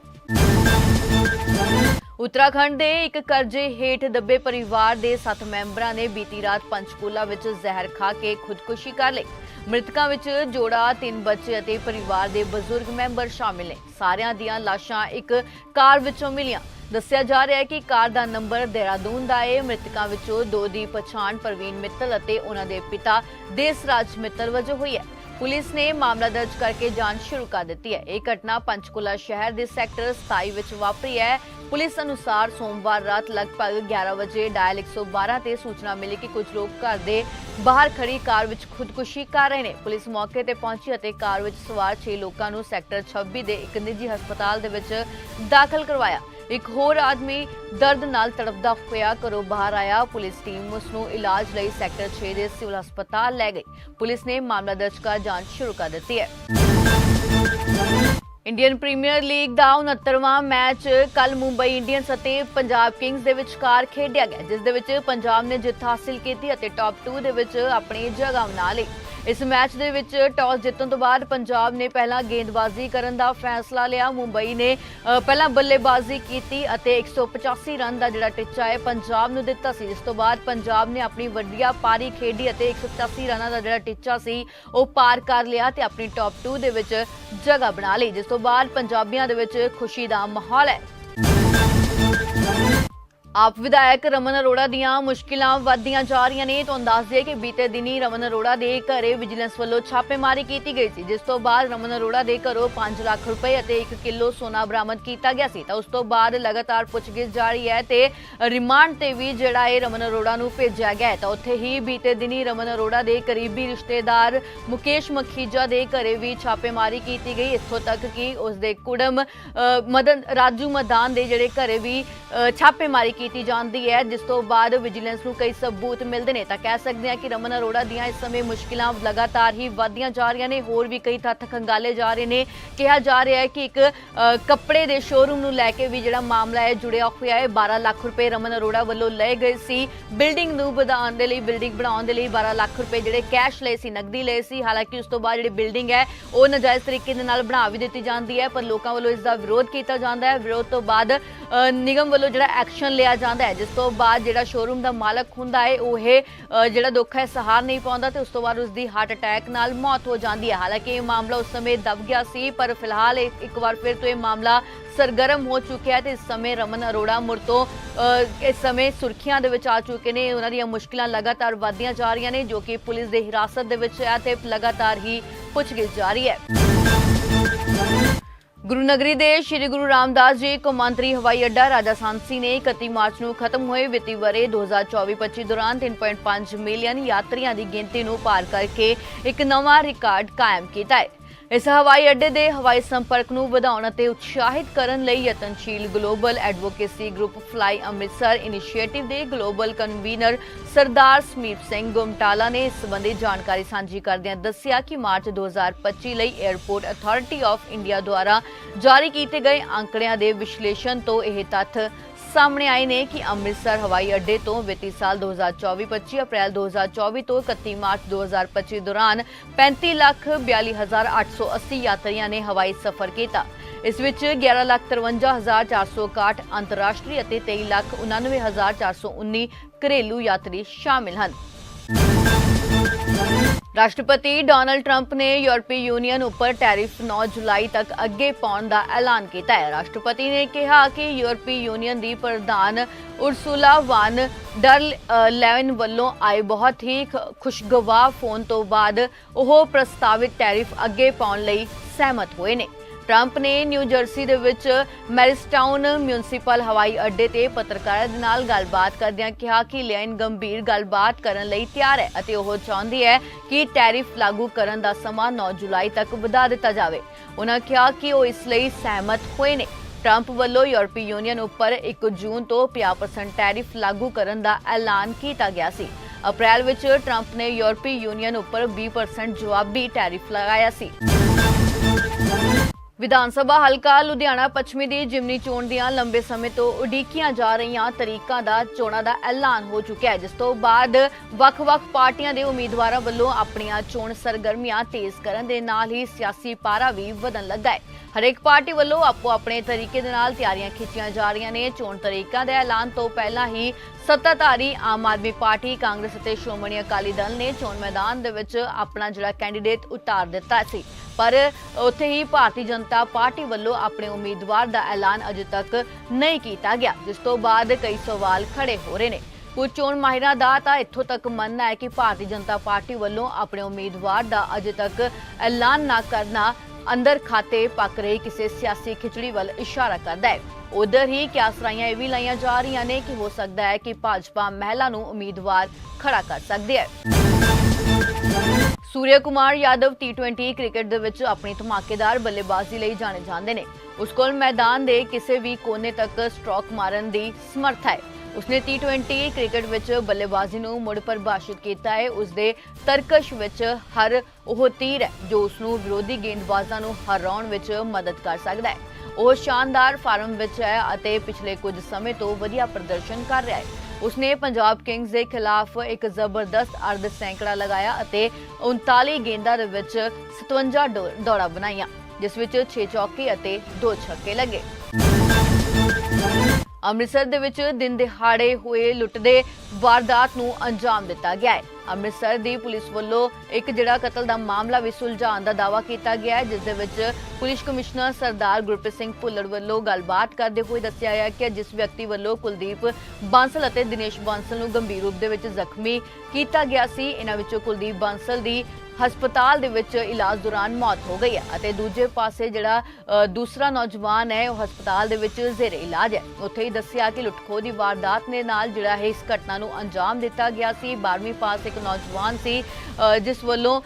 ਉੱਤਰਾਖੰਡ ਦੇ ਇੱਕ ਕਰਜ਼ੇ ਹੇਠ ਦੱਬੇ ਪਰਿਵਾਰ ਦੇ 7 ਮੈਂਬਰਾਂ ਨੇ ਬੀਤੀ ਰਾਤ ਪੰਚਕੂਲਾ ਵਿੱਚ ਜ਼ਹਿਰ ਖਾ ਕੇ ਖੁਦਕੁਸ਼ੀ ਕਰ ਲਈ। ਮ੍ਰਿਤਕਾਂ ਵਿੱਚ ਜੋੜਾ, ਤਿੰਨ ਬੱਚੇ ਅਤੇ ਪਰਿਵਾਰ ਦੇ ਬਜ਼ੁਰਗ ਮੈਂਬਰ ਸ਼ਾਮਿਲ ਨੇ। ਸਾਰਿਆਂ ਦੀਆਂ ਲਾਸ਼ਾਂ ਇੱਕ ਕਾਰ ਵਿੱਚੋਂ ਮਿਲੀਆਂ। ਦੱਸਿਆ ਜਾ ਰਿਹਾ ਹੈ ਕਿ ਕਾਰ ਦਾ ਨੰਬਰ ਦੇਹਰਾਦੂਨ ਦਾ ਹੈ ਮ੍ਰਿਤਕਾਂ ਵਿੱਚੋਂ ਦੋ ਦੀ ਪਛਾਣ ਪ੍ਰਵੀਨ ਮਿੱਤਲ ਅਤੇ ਉਹਨਾਂ ਦੇ ਪਿਤਾ ਦੇਸਰਾਜ ਮਿੱਤਲ ਵਜੋਂ ਹੋਈ ਹੈ। ਪੁਲਿਸ ਨੇ ਮਾਮਲਾ ਦਰਜ ਕਰਕੇ ਜਾਂਚ ਸ਼ੁਰੂ ਕਰ ਦਿੱਤੀ ਹੈ। ਇਹ ਘਟਨਾ ਪੰਚਕੁਲਾ ਸ਼ਹਿਰ ਦੇ ਸੈਕਟਰ 27 ਵਿੱਚ ਵਾਪਰੀ ਹੈ। ਪੁਲਿਸ ਅਨੁਸਾਰ ਸੋਮਵਾਰ ਰਾਤ ਲਗਭਗ 11 ਵਜੇ ਡਾਇਲ 112 ਤੇ ਸੂਚਨਾ ਮਿਲੀ ਕਿ ਕੁਝ ਲੋਕ ਘਰ ਦੇ ਬਾਹਰ ਖੜੀ ਕਾਰ ਵਿੱਚ ਖੁਦਕੁਸ਼ੀ ਕਰ ਰਹੇ ਨੇ। ਪੁਲਿਸ ਮੌਕੇ ਤੇ ਪਹੁੰਚੀ ਅਤੇ ਕਾਰ ਵਿੱਚ ਸਵਾਰ 6 ਲੋਕਾਂ ਨੂੰ ਸੈਕਟਰ 26 ਦੇ ਇੱਕ ਨਿੱਜੀ ਹਸਪਤਾਲ ਦੇ ਵਿੱਚ ਦਾਖਲ ਕਰਵਾਇਆ। ਇੱਕ ਹੋਰ ਆਦਮੀ ਦਰਦ ਨਾਲ ਤੜਫਦਾ ਹੋਇਆ ਘਰੋਂ ਬਾਹਰ ਆਇਆ। ਪੁਲਿਸ ਟੀਮ ਉਸ ਨੂੰ ਇਲਾਜ ਲਈ ਸੈਕਟਰ 6 ਦੇ ਸਿਵਲ ਹਸਪਤਾਲ ਲੈ ਗਈ। ਪੁਲਿਸ ਨੇ ਮਾਮਲਾ ਦਰਜ ਕਰ ਜਾਂਚ ਸ਼ੁਰੂ ਕਰ ਦਿੱਤੀ ਹੈ। ਇੰਡੀਅਨ ਪ੍ਰੀਮੀਅਰ ਲੀਗ ਦਾ 69ਵਾਂ ਮੈਚ ਕੱਲ ਮੁੰਬਈ ਇੰਡੀਅਨਸ ਅਤੇ ਪੰਜਾਬ ਕਿੰਗਸ ਦੇ ਵਿਚਕਾਰ ਖੇਡਿਆ ਗਿਆ, ਜਿਸ ਦੇ ਵਿੱਚ ਪੰਜਾਬ ਨੇ ਜਿੱਤ ਹਾਸਿਲ ਕੀਤੀ ਅਤੇ ਟਾਪ 2 ਦੇ ਵਿੱਚ ਆਪਣੀ ਜਗ੍ਹਾ ਬਣਾ ਲਈ। ਇਸ ਮੈਚ ਦੇ ਵਿੱਚ ਟਾਸ ਜਿੱਤਣ ਤੋਂ ਬਾਅਦ ਪੰਜਾਬ ਨੇ ਪਹਿਲਾਂ ਗੇਂਦਬਾਜ਼ੀ ਕਰਨ ਦਾ ਫੈਸਲਾ ਲਿਆ। ਮੁੰਬਈ ਨੇ ਪਹਿਲਾਂ ਬੱਲੇਬਾਜ਼ੀ ਕੀਤੀ ਅਤੇ 185 ਰਨ ਦਾ ਜਿਹੜਾ ਟਿੱਚਾ ਹੈ, ਪੰਜਾਬ ਨੂੰ ਦਿੱਤਾ ਸੀ। ਜਿਸ ਤੋਂ ਬਾਅਦ ਪੰਜਾਬ ਨੇ ਆਪਣੀ ਵੱਡੀਆ ਪਾਰੀ ਖੇਡੀ ਅਤੇ 185 ਰਨਾਂ ਦਾ ਜਿਹੜਾ ਟਿੱਚਾ ਸੀ, ਉਹ ਪਾਰ ਕਰ ਲਿਆ ਤੇ ਆਪਣੀ ਟਾਪ 2 ਦੇ ਵਿੱਚ ਜਗ੍ਹਾ ਬਣਾ ਲਈ, ਜਿਸ ਤੋਂ ਬਾਅਦ ਪੰਜਾਬੀਆਂ ਦੇ ਵਿੱਚ ਖੁਸ਼ੀ ਦਾ ਮਾਹੌਲ ਹੈ। ਆਪ ਵਿਧਾਇਕ ਰਮਨ ਅਰੋੜਾ ਦੀਆਂ ਮੁਸ਼ਕਿਲਾਂ ਵੱਧਦੀਆਂ ਜਾ ਰਹੀਆਂ ਨੇ। ਤੁਹਾਨੂੰ ਦੱਸ ਦਈਏ ਕਿ ਬੀਤੇ ਦਿਨੀ ਰਮਨ ਅਰੋੜਾ ਦੇ ਘਰੇ ਵਿਜੀਲੈਂਸ ਵੱਲੋਂ ਛਾਪੇਮਾਰੀ ਕੀਤੀ ਗਈ ਸੀ, ਜਿਸ ਤੋਂ ਬਾਅਦ ਰਮਨ ਅਰੋੜਾ ਦੇ ਘਰੋਂ 5 ਲੱਖ ਰੁਪਏ ਅਤੇ 1 ਕਿਲੋ ਸੋਨਾ ਬਰਾਮਦ ਕੀਤਾ ਗਿਆ ਸੀ। ਤਾਂ ਉਸ ਤੋਂ ਬਾਅਦ ਲਗਾਤਾਰ ਪੁੱਛਗਿੱਛ ਜਾਰੀ ਹੈ ਤੇ ਰਿਮਾਂਡ ਤੇ ਵੀ ਜਿਹੜਾ ਇਹ ਰਮਨ ਅਰੋੜਾ ਨੂੰ ਭੇਜਿਆ ਗਿਆ ਹੈ। ਤਾਂ ਉੱਥੇ ਹੀ ਬੀਤੇ ਦਿਨੀ ਰਮਨ ਅਰੋੜਾ ਦੇ ਕਰੀਬੀ ਰਿਸ਼ਤੇਦਾਰ ਮੁਕੇਸ਼ ਮਖੀਜਾ ਦੇ ਘਰੇ ਵੀ ਛਾਪੇਮਾਰੀ ਕੀਤੀ ਗਈ। ਇੱਥੋਂ ਤੱਕ ਕਿ ਉਸ ਦੇ ਕੁੜਮ ਮਦਨ, ਰਾਜੂ ਮਦਾਨ ਦੇ ਜਿਹੜੇ ਘਰੇ ਵੀ ਛਾਪੇਮਾਰੀ ਕੀਤੀ ਜਾਂਦੀ ਹੈ, ਜਿਸ ਤੋਂ ਬਾਅਦ ਵਿਜੀਲੈਂਸ ਨੂੰ ਕਈ ਸਬੂਤ ਮਿਲਦੇ ਨੇ। ਤਾਂ ਕਹਿ ਸਕਦੇ ਹਾਂ ਕਿ ਰਮਨ ਅਰੋੜਾ ਦੀਆਂ ਇਸ ਸਮੇਂ ਮੁਸ਼ਕਿਲਾਂ ਲਗਾਤਾਰ ਹੀ ਵਧਦੀਆਂ ਜਾ ਰਹੀਆਂ ਨੇ। ਹੋਰ ਵੀ ਕਈ ਤੱਥ ਖੰਗਾਲੇ ਜਾ ਰਹੇ ਨੇ। ਕਿਹਾ ਜਾ ਰਿਹਾ ਹੈ ਕਿ ਇੱਕ ਕੱਪੜੇ ਦੇ ਸ਼ੋਰੂਮ ਨੂੰ ਲੈ ਕੇ ਵੀ ਜਿਹੜਾ ਮਾਮਲਾ ਹੈ ਜੁੜਿਆ ਹੋਇਆ ਹੈ। 12 ਲੱਖ ਰੁਪਏ ਰਮਨ ਅਰੋੜਾ ਵੱਲੋਂ ਲਏ ਗਏ ਸੀ। ਬਿਲਡਿੰਗ ਨੂੰ ਵਧਾਉਣ ਦੇ ਲਈ, ਬਿਲਡਿੰਗ ਬਣਾਉਣ ਦੇ ਲਈ 12 ਲੱਖ ਰੁਪਏ ਜਿਹੜੇ ਕੈਸ਼ ਲਏ ਸੀ, ਨਕਦੀ ਲਏ ਸੀ। ਹਾਲਾਂਕਿ ਉਸ ਤੋਂ ਬਾਅਦ ਜਿਹੜੀ ਬਿਲਡਿੰਗ ਹੈ, ਉਹ ਨਜਾਇਜ਼ ਤਰੀਕੇ ਦੇ ਨਾਲ ਬਣਾ ਵੀ ਦਿੱਤੀ ਜਾਂਦੀ ਹੈ, ਪਰ ਲੋਕਾਂ ਵੱਲੋਂ ਇਸ ਦਾ ਵਿਰੋਧ ਕੀਤਾ ਜਾਂਦਾ ਹੈ। ਵਿਰੋਧ ਤੋਂ ਬਾਅਦ ਨਿਗਮ ਵੱਲੋਂ ਜਿਹੜਾ ਐਕਸ਼ਨ ਲਿਆ ਜਾਂਦਾ ਹੈ ਜਿਸ ਤੋਂ ਬਾਅਦ ਜਿਹੜਾ ਸ਼ੋਰੂਮ ਦਾ ਮਾਲਕ ਹੁੰਦਾ ਹੈ ਉਹ ਜਿਹੜਾ ਦੁੱਖ ਹੈ ਸਹਾਰ ਨਹੀਂ ਪਾਉਂਦਾ ਤੇ ਉਸ ਤੋਂ ਬਾਅਦ ਉਸ ਦੀ ਹਾਰਟ ਅਟੈਕ ਨਾਲ ਮੌਤ ਹੋ ਜਾਂਦੀ ਹੈ। ਹਾਲਾਂਕਿ ਇਹ ਮਾਮਲਾ ਉਸ ਸਮੇਂ ਦਬ ਗਿਆ ਸੀ ਪਰ ਫਿਲਹਾਲ ਇੱਕ ਵਾਰ ਫਿਰ ਤੋਂ ਇਹ ਮਾਮਲਾ ਸਰਗਰਮ ਹੋ ਚੁੱਕਿਆ ਹੈ ਤੇ ਇਸ ਸਮੇਂ ਰਮਨ ਅਰੋੜਾ ਮੁੜ ਤੋਂ ਅ, ਇਸ ਸਮੇਂ ਸੁਰਖੀਆਂ ਦੇ ਵਿੱਚ ਆ ਚੁੱਕੇ ਨੇ। ਉਹਨਾਂ ਦੀਆਂ ਮੁਸ਼ਕਲਾਂ ਲਗਾਤਾਰ ਵਧਦੀਆਂ ਜਾ ਰਹੀਆਂ ਨੇ ਜੋ ਕਿ ਪੁਲਿਸ ਦੇ ਹਿਰਾਸਤ ਦੇ ਵਿੱਚ ਹੈ ਤੇ ਲਗਾਤਾਰ ਹੀ ਪੁੱਛਗਿੱਛ ਜਾਰੀ ਹੈ। ਗੁਰੂ ਨਗਰੀ ਦੇ ਸ੍ਰੀ ਗੁਰੂ ਰਾਮਦਾਸ ਜੀ ਕੌਮਾਂਤਰੀ ਹਵਾਈ ਅੱਡਾ ਰਾਜਾ ਸਾਂਸੀ ਨੇ 31 ਮਾਰਚ ਨੂੰ ਖਤਮ ਹੋਏ ਵਿੱਤੀ ਵਰੇ 2024-25 ਦੌਰਾਨ 3.5 ਮਿਲੀਅਨ ਯਾਤਰੀਆਂ ਦੀ ਗਿਣਤੀ ਨੂੰ ਪਾਰ ਕਰਕੇ ਇੱਕ ਨਵਾਂ ਰਿਕਾਰਡ ਕਾਇਮ ਕੀਤਾ ਹੈ। ਇਸ ਹਵਾਈ ਅੱਡੇ ਦੇ ਹਵਾਈ ਸੰਪਰਕ ਨੂੰ ਵਧਾਉਣ ਅਤੇ ਉਤਸ਼ਾਹਿਤ ਕਰਨ ਲਈ ਯਤਨਸ਼ੀਲ global advocacy group fly Amritsar initiative ਦੇ ਗਲੋਬਲ ਕਨਵੀਨਰ ਸਰਦਾਰ ਸਮੀਪ ਸਿੰਘ ਗੁਮਟਾਲਾ ਨੇ ਇਸ ਸੰਬੰਧੀ ਜਾਣਕਾਰੀ ਸਾਂਝੀ ਕਰਦਿਆਂ ਦੱਸਿਆ ਕਿ ਮਾਰਚ 2025 ਲਈ 에ਅਰਪੋਰਟ ਅਥਾਰਟੀ ਆਫ ਇੰਡੀਆ ਦੁਆਰਾ ਜਾਰੀ ਕੀਤੇ ਗਏ ਅੰਕੜਿਆਂ ਦੇ ਵਿਸ਼ਲੇਸ਼ਣ ਤੋਂ ਇਹ ਤੱਥ ਸਾਹਮਣੇ ਆਏ ਨੇ ਕਿ ਅੰਮ੍ਰਿਤਸਰ ਹਵਾਈ ਅੱਡੇ ਤੋਂ ਵਿੱਤੀ ਸਾਲ 2024-25 ਅਪ੍ਰੈਲ 2024 ਤੋਂ 31 ਮਾਰਚ 2025 ਦੌਰਾਨ 35 ਲੱਖ 42880 ਯਾਤਰੀਆਂ ਨੇ ਹਵਾਈ ਸਫ਼ਰ ਕੀਤਾ। ਇਸ ਵਿੱਚ 11,53,461 ਅੰਤਰਰਾਸ਼ਟਰੀ ਅਤੇ 23,99,419 ਘਰੇਲੂ ਯਾਤਰੀ ਸ਼ਾਮਿਲ ਹਨ। ਰਾਸ਼ਟਰਪਤੀ ਡੋਨਲਡ ਟਰੰਪ ਨੇ ਯੂਰਪੀ ਯੂਨੀਅਨ ਉੱਪਰ ਟੈਰਿਫ 9 ਜੁਲਾਈ ਤੱਕ ਅੱਗੇ ਪਾਉਣ ਦਾ ਐਲਾਨ ਕੀਤਾ ਹੈ। ਰਾਸ਼ਟਰਪਤੀ ਨੇ ਕਿਹਾ ਕਿ ਯੂਰਪੀ ਯੂਨੀਅਨ ਦੀ ਪ੍ਰਧਾਨ ਉਰਸੂਲਾ ਵਾਨ ਡਰ ਲੈਵਨ ਵੱਲੋਂ ਆਏ ਬਹੁਤ ਹੀ ਖ- ਖੁਸ਼ਗਵਾਰ ਫੋਨ ਤੋਂ ਬਾਅਦ ਉਹ ਪ੍ਰਸਤਾਵਿਤ ਟੈਰਿਫ ਅੱਗੇ ਪਾਉਣ ਲਈ ਸਹਿਮਤ ਹੋਏ ਨੇ। ਟਰੰਪ ਨੇ ਨਿਊ ਜਰਸੀ ਦੇ ਵਿੱਚ ਮੈਰਿਸਟਾਊਨ ਮਿਊਨਿਸਪਲ ਹਵਾਈ ਅੱਡੇ ਤੇ ਪੱਤਰਕਾਰਾਂ ਦੇ ਨਾਲ ਗੱਲਬਾਤ ਕਰਦਿਆਂ ਕਿਹਾ ਕਿ ਲੈਨ ਗੰਭੀਰ ਗੱਲਬਾਤ ਕਰਨ ਲਈ ਤਿਆਰ ਹੈ ਅਤੇ ਉਹ ਚਾਹੁੰਦੀ ਹੈ ਕਿ ਟੈਰਿਫ ਲਾਗੂ ਕਰਨ ਦਾ ਸਮਾਂ 9 ਜੁਲਾਈ ਤੱਕ ਵਧਾ ਦਿੱਤਾ ਜਾਵੇ। ਉਹਨਾਂ ਕਿਹਾ ਕਿ ਉਹ ਇਸ ਲਈ ਸਹਿਮਤ ਹੋਏ ਨੇ। ਟਰੰਪ ਵੱਲੋਂ ਯੂਰਪੀ ਯੂਨੀਅਨ ਉੱਪਰ 1 ਜੂਨ ਤੋਂ 50% ਟੈਰਿਫ ਲਾਗੂ ਕਰਨ ਦਾ ਐਲਾਨ ਕੀਤਾ ਗਿਆ ਸੀ। ਅਪ੍ਰੈਲ ਵਿੱਚ ਟਰੰਪ ਨੇ ਯੂਰਪੀ ਯੂਨੀਅਨ ਉੱਪਰ 20% ਜਵਾਬੀ ਟੈਰਿਫ ਲਗਾਇਆ ਸੀ। ਵਿਧਾਨ ਸਭਾ ਹਲਕਾ ਲੁਧਿਆਣਾ ਪੱਛਮੀ ਦੀ ਜਿਮਨੀ ਚੋਣ ਦੀਆਂ ਲੰਬੇ ਸਮੇਂ ਤੋਂ ਉਡੀਕੀਆਂ ਜਾ ਰਹੀਆਂ ਤਰੀਕਾਂ ਦਾ ਚੋਣਾਂ ਦਾ ਐਲਾਨ ਹੋ ਚੁੱਕਿਆ ਹੈ, ਜਿਸ ਤੋਂ ਬਾਅਦ ਵੱਖ-ਵੱਖ ਪਾਰਟੀਆਂ ਦੇ ਉਮੀਦਵਾਰਾਂ ਵੱਲੋਂ ਆਪਣੀਆਂ ਚੋਣ ਸਰਗਰਮੀਆਂ ਤੇਜ਼ ਕਰਨ ਦੇ ਨਾਲ ਹੀ ਸਿਆਸੀ ਪਾਰਾ ਵੀ ਵਧਣ ਲੱਗਾ ਹੈ। ਹਰੇਕ ਪਾਰਟੀ ਵੱਲੋਂ ਆਪੋ ਆਪਣੇ ਤਰੀਕੇ ਦੇ ਨਾਲ ਤਿਆਰੀਆਂ ਖਿੱਚੀਆਂ ਜਾ ਰਹੀਆਂ ਨੇ। ਚੋਣ ਤਰੀਕਾਂ ਦੇ ਐਲਾਨ ਤੋਂ ਪਹਿਲਾਂ ਹੀ ਸੱਤਾਧਾਰੀ ਆਮ ਆਦਮੀ ਪਾਰਟੀ, ਕਾਂਗਰਸ ਅਤੇ ਸ਼੍ਰੋਮਣੀ ਅਕਾਲੀ ਦਲ ਨੇ ਚੋਣ ਮੈਦਾਨ ਦੇ ਵਿੱਚ ਆਪਣਾ ਜਿਹੜਾ ਕੈਂਡੀਡੇਟ ਉਤਾਰ ਦਿੱਤਾ ਸੀ। ਪਰ ਉੱਥੇ ਹੀ ਭਾਰਤੀ ਜਨਤਾ ਪਾਰਟੀ ਵੱਲੋਂ ਆਪਣੇ ਉਮੀਦਵਾਰ ਦਾ ਐਲਾਨ ਅਜੇ ਤੱਕ ਨਹੀਂ ਕੀਤਾ ਗਿਆ, ਜਿਸ ਤੋਂ ਬਾਅਦ ਕਈ ਸਵਾਲ ਖੜੇ ਹੋ ਰਹੇ ਨੇ। ਕੁਝ ਚੋਣ ਮਾਹਿਰਾਂ ਦਾ ਤਾਂ ਇੱਥੋਂ ਤੱਕ ਮੰਨਣਾ ਹੈ ਕਿ ਭਾਰਤੀ ਜਨਤਾ ਪਾਰਟੀ ਵੱਲੋਂ ਆਪਣੇ ਉਮੀਦਵਾਰ ਦਾ ਅਜੇ ਤੱਕ ਐਲਾਨ ਨਾ ਕਰਨਾ ਅੰਦਰ ਖਾਤੇ ਪੱਕ ਰਹੀ ਕਿਸੇ ਸਿਆਸੀ ਖਿਚੜੀ ਵੱਲ ਇਸ਼ਾਰਾ ਕਰਦਾ ਹੈ। ਉਧਰ ਹੀ ਕਿਆਸਰਾਈਆਂ ਇਹ ਵੀ ਲਾਈਆਂ ਜਾ ਰਹੀਆਂ ਨੇ ਕਿ ਹੋ ਸਕਦਾ ਹੈ ਕਿ ਭਾਜਪਾ ਮਹਿਲਾ ਨੂੰ ਉਮੀਦਵਾਰ ਖੜਾ ਕਰ ਸਕਦੀ ਹੈ। ਸੂਰਿਆ ਕੁਮਾਰ ਯਾਦਵ T20 ਕ੍ਰਿਕਟ ਦੇ ਵਿੱਚ ਆਪਣੀ ਧਮਾਕੇਦਾਰ ਬੱਲੇਬਾਜ਼ੀ ਲਈ ਜਾਣੇ ਜਾਂਦੇ ਨੇ। ਉਸ ਕੋਲ ਮੈਦਾਨ ਦੇ ਕਿਸੇ ਵੀ ਕੋਨੇ ਤੱਕ ਸਟ੍ਰੋਕ ਮਾਰਨ ਦੀ ਸਮਰੱਥਾ ਹੈ। ਉਸਨੇ T20 ਕ੍ਰਿਕਟ ਵਿੱਚ ਬੱਲੇਬਾਜ਼ੀ ਨੂੰ ਮੁੜ ਪਰਿਭਾਸ਼ਿਤ ਕੀਤਾ ਹੈ। ਉਸਦੇ ਤਰਕਸ਼ ਵਿੱਚ ਹਰ ਉਹ ਤੀਰ ਹੈ ਜੋ ਉਸ ਨੂੰ ਵਿਰੋਧੀ ਗੇਂਦਬਾਜ਼ਾਂ ਨੂੰ ਹਰਾਉਣ ਵਿੱਚ ਮਦਦ ਕਰ ਸਕਦਾ ਹੈ। ਉਹ ਸ਼ਾਨਦਾਰ ਫਾਰਮ ਵਿੱਚ ਹੈ ਅਤੇ ਪਿਛਲੇ ਕੁਝ ਸਮੇਂ ਤੋਂ ਵਧੀਆ ਪ੍ਰਦਰਸ਼ਨ ਕਰ ਰਿਹਾ ਹੈ। ਉਸਨੇ ਪੰਜਾਬ ਕਿੰਗਸ ਦੇ ਖਿਲਾਫ ਇੱਕ ਜ਼ਬਰਦਸਤ ਅਰਧ ਸੈਂਕੜਾ ਲਗਾਇਆ ਅਤੇ 39 ਗੇਂਦਾਂ ਦੇ ਵਿੱਚ 57 ਦੌੜਾਂ ਬਣਾਈਆਂ, ਜਿਸ ਵਿੱਚ 6 ਚੌਕੇ ਅਤੇ 2 ਛੱਕੇ ਲੱਗੇ। ਅੰਮ੍ਰਿਤਸਰ ਦੇ ਵਿੱਚ ਦਿਨ ਦਿਹਾੜੇ ਹੋਏ ਲੁੱਟ ਦੇ ਵਾਰਦਾਤ ਨੂੰ ਅੰਜਾਮ ਦਿੱਤਾ ਗਿਆ ਹੈ। ਅੰਮ੍ਰਿਤਸਰ ਦੀ ਪੁਲਿਸ ਵੱਲੋਂ ਇੱਕ ਜਿਹੜਾ ਕਤਲ ਦਾ ਮਾਮਲਾ ਵੀ ਸੁਲਝਾਉਣ ਦਾ ਦਾਅਵਾ ਕੀਤਾ ਗਿਆ ਹੈ, ਜਿਸ ਦੇ ਵਿੱਚ ਪੁਲਿਸ ਕਮਿਸ਼ਨਰ ਸਰਦਾਰ ਗੁਰਪ੍ਰੀਤ ਸਿੰਘ ਭੁੱਲਰ ਵੱਲੋਂ ਗੱਲਬਾਤ ਕਰਦੇ ਹੋਏ ਦੱਸਿਆ ਗਿਆ ਕਿ ਜਿਸ ਵਿਅਕਤੀ ਵੱਲੋਂ ਕੁਲਦੀਪ ਬਾਂਸਲ ਅਤੇ ਦਿਨੇਸ਼ ਬਾਂਸਲ ਨੂੰ ਗੰਭੀਰ ਰੂਪ ਦੇ ਵਿੱਚ ਜ਼ਖਮੀ ਕੀਤਾ ਗਿਆ ਸੀ, ਇਹਨਾਂ ਵਿੱਚੋਂ ਕੁਲਦੀਪ ਬਾਂਸਲ ਦੀ ਹਸਪਤਾਲ ਦੇ ਵਿੱਚ ਇਲਾਜ ਦੌਰਾਨ ਮੌਤ ਹੋ ਗਈ ਹੈ ਅਤੇ ਦੂਜੇ ਪਾਸੇ ਜਿਹੜਾ ਦੂਸਰਾ ਨੌਜਵਾਨ ਹੈ, ਉਹ ਹਸਪਤਾਲ ਦੇ ਵਿੱਚ ਜ਼ੇਰੇ ਇਲਾਜ ਹੈ। ਉੱਥੇ ਹੀ ਦੱਸਿਆ ਕਿ ਲੁੱਟਖੋ ਦੀ ਵਾਰਦਾਤ ਦੇ ਨਾਲ ਜਿਹੜਾ ਹੈ ਇਸ ਘਟਨਾ ਨੂੰ ਅੰਜਾਮ ਦਿੱਤਾ ਗਿਆ ਸੀ। 12ਵੀਂ ਪਾਸ ਇੱਕ ਨੌਜਵਾਨ ਸੀ ਜਿਸ ਵੱਲੋਂ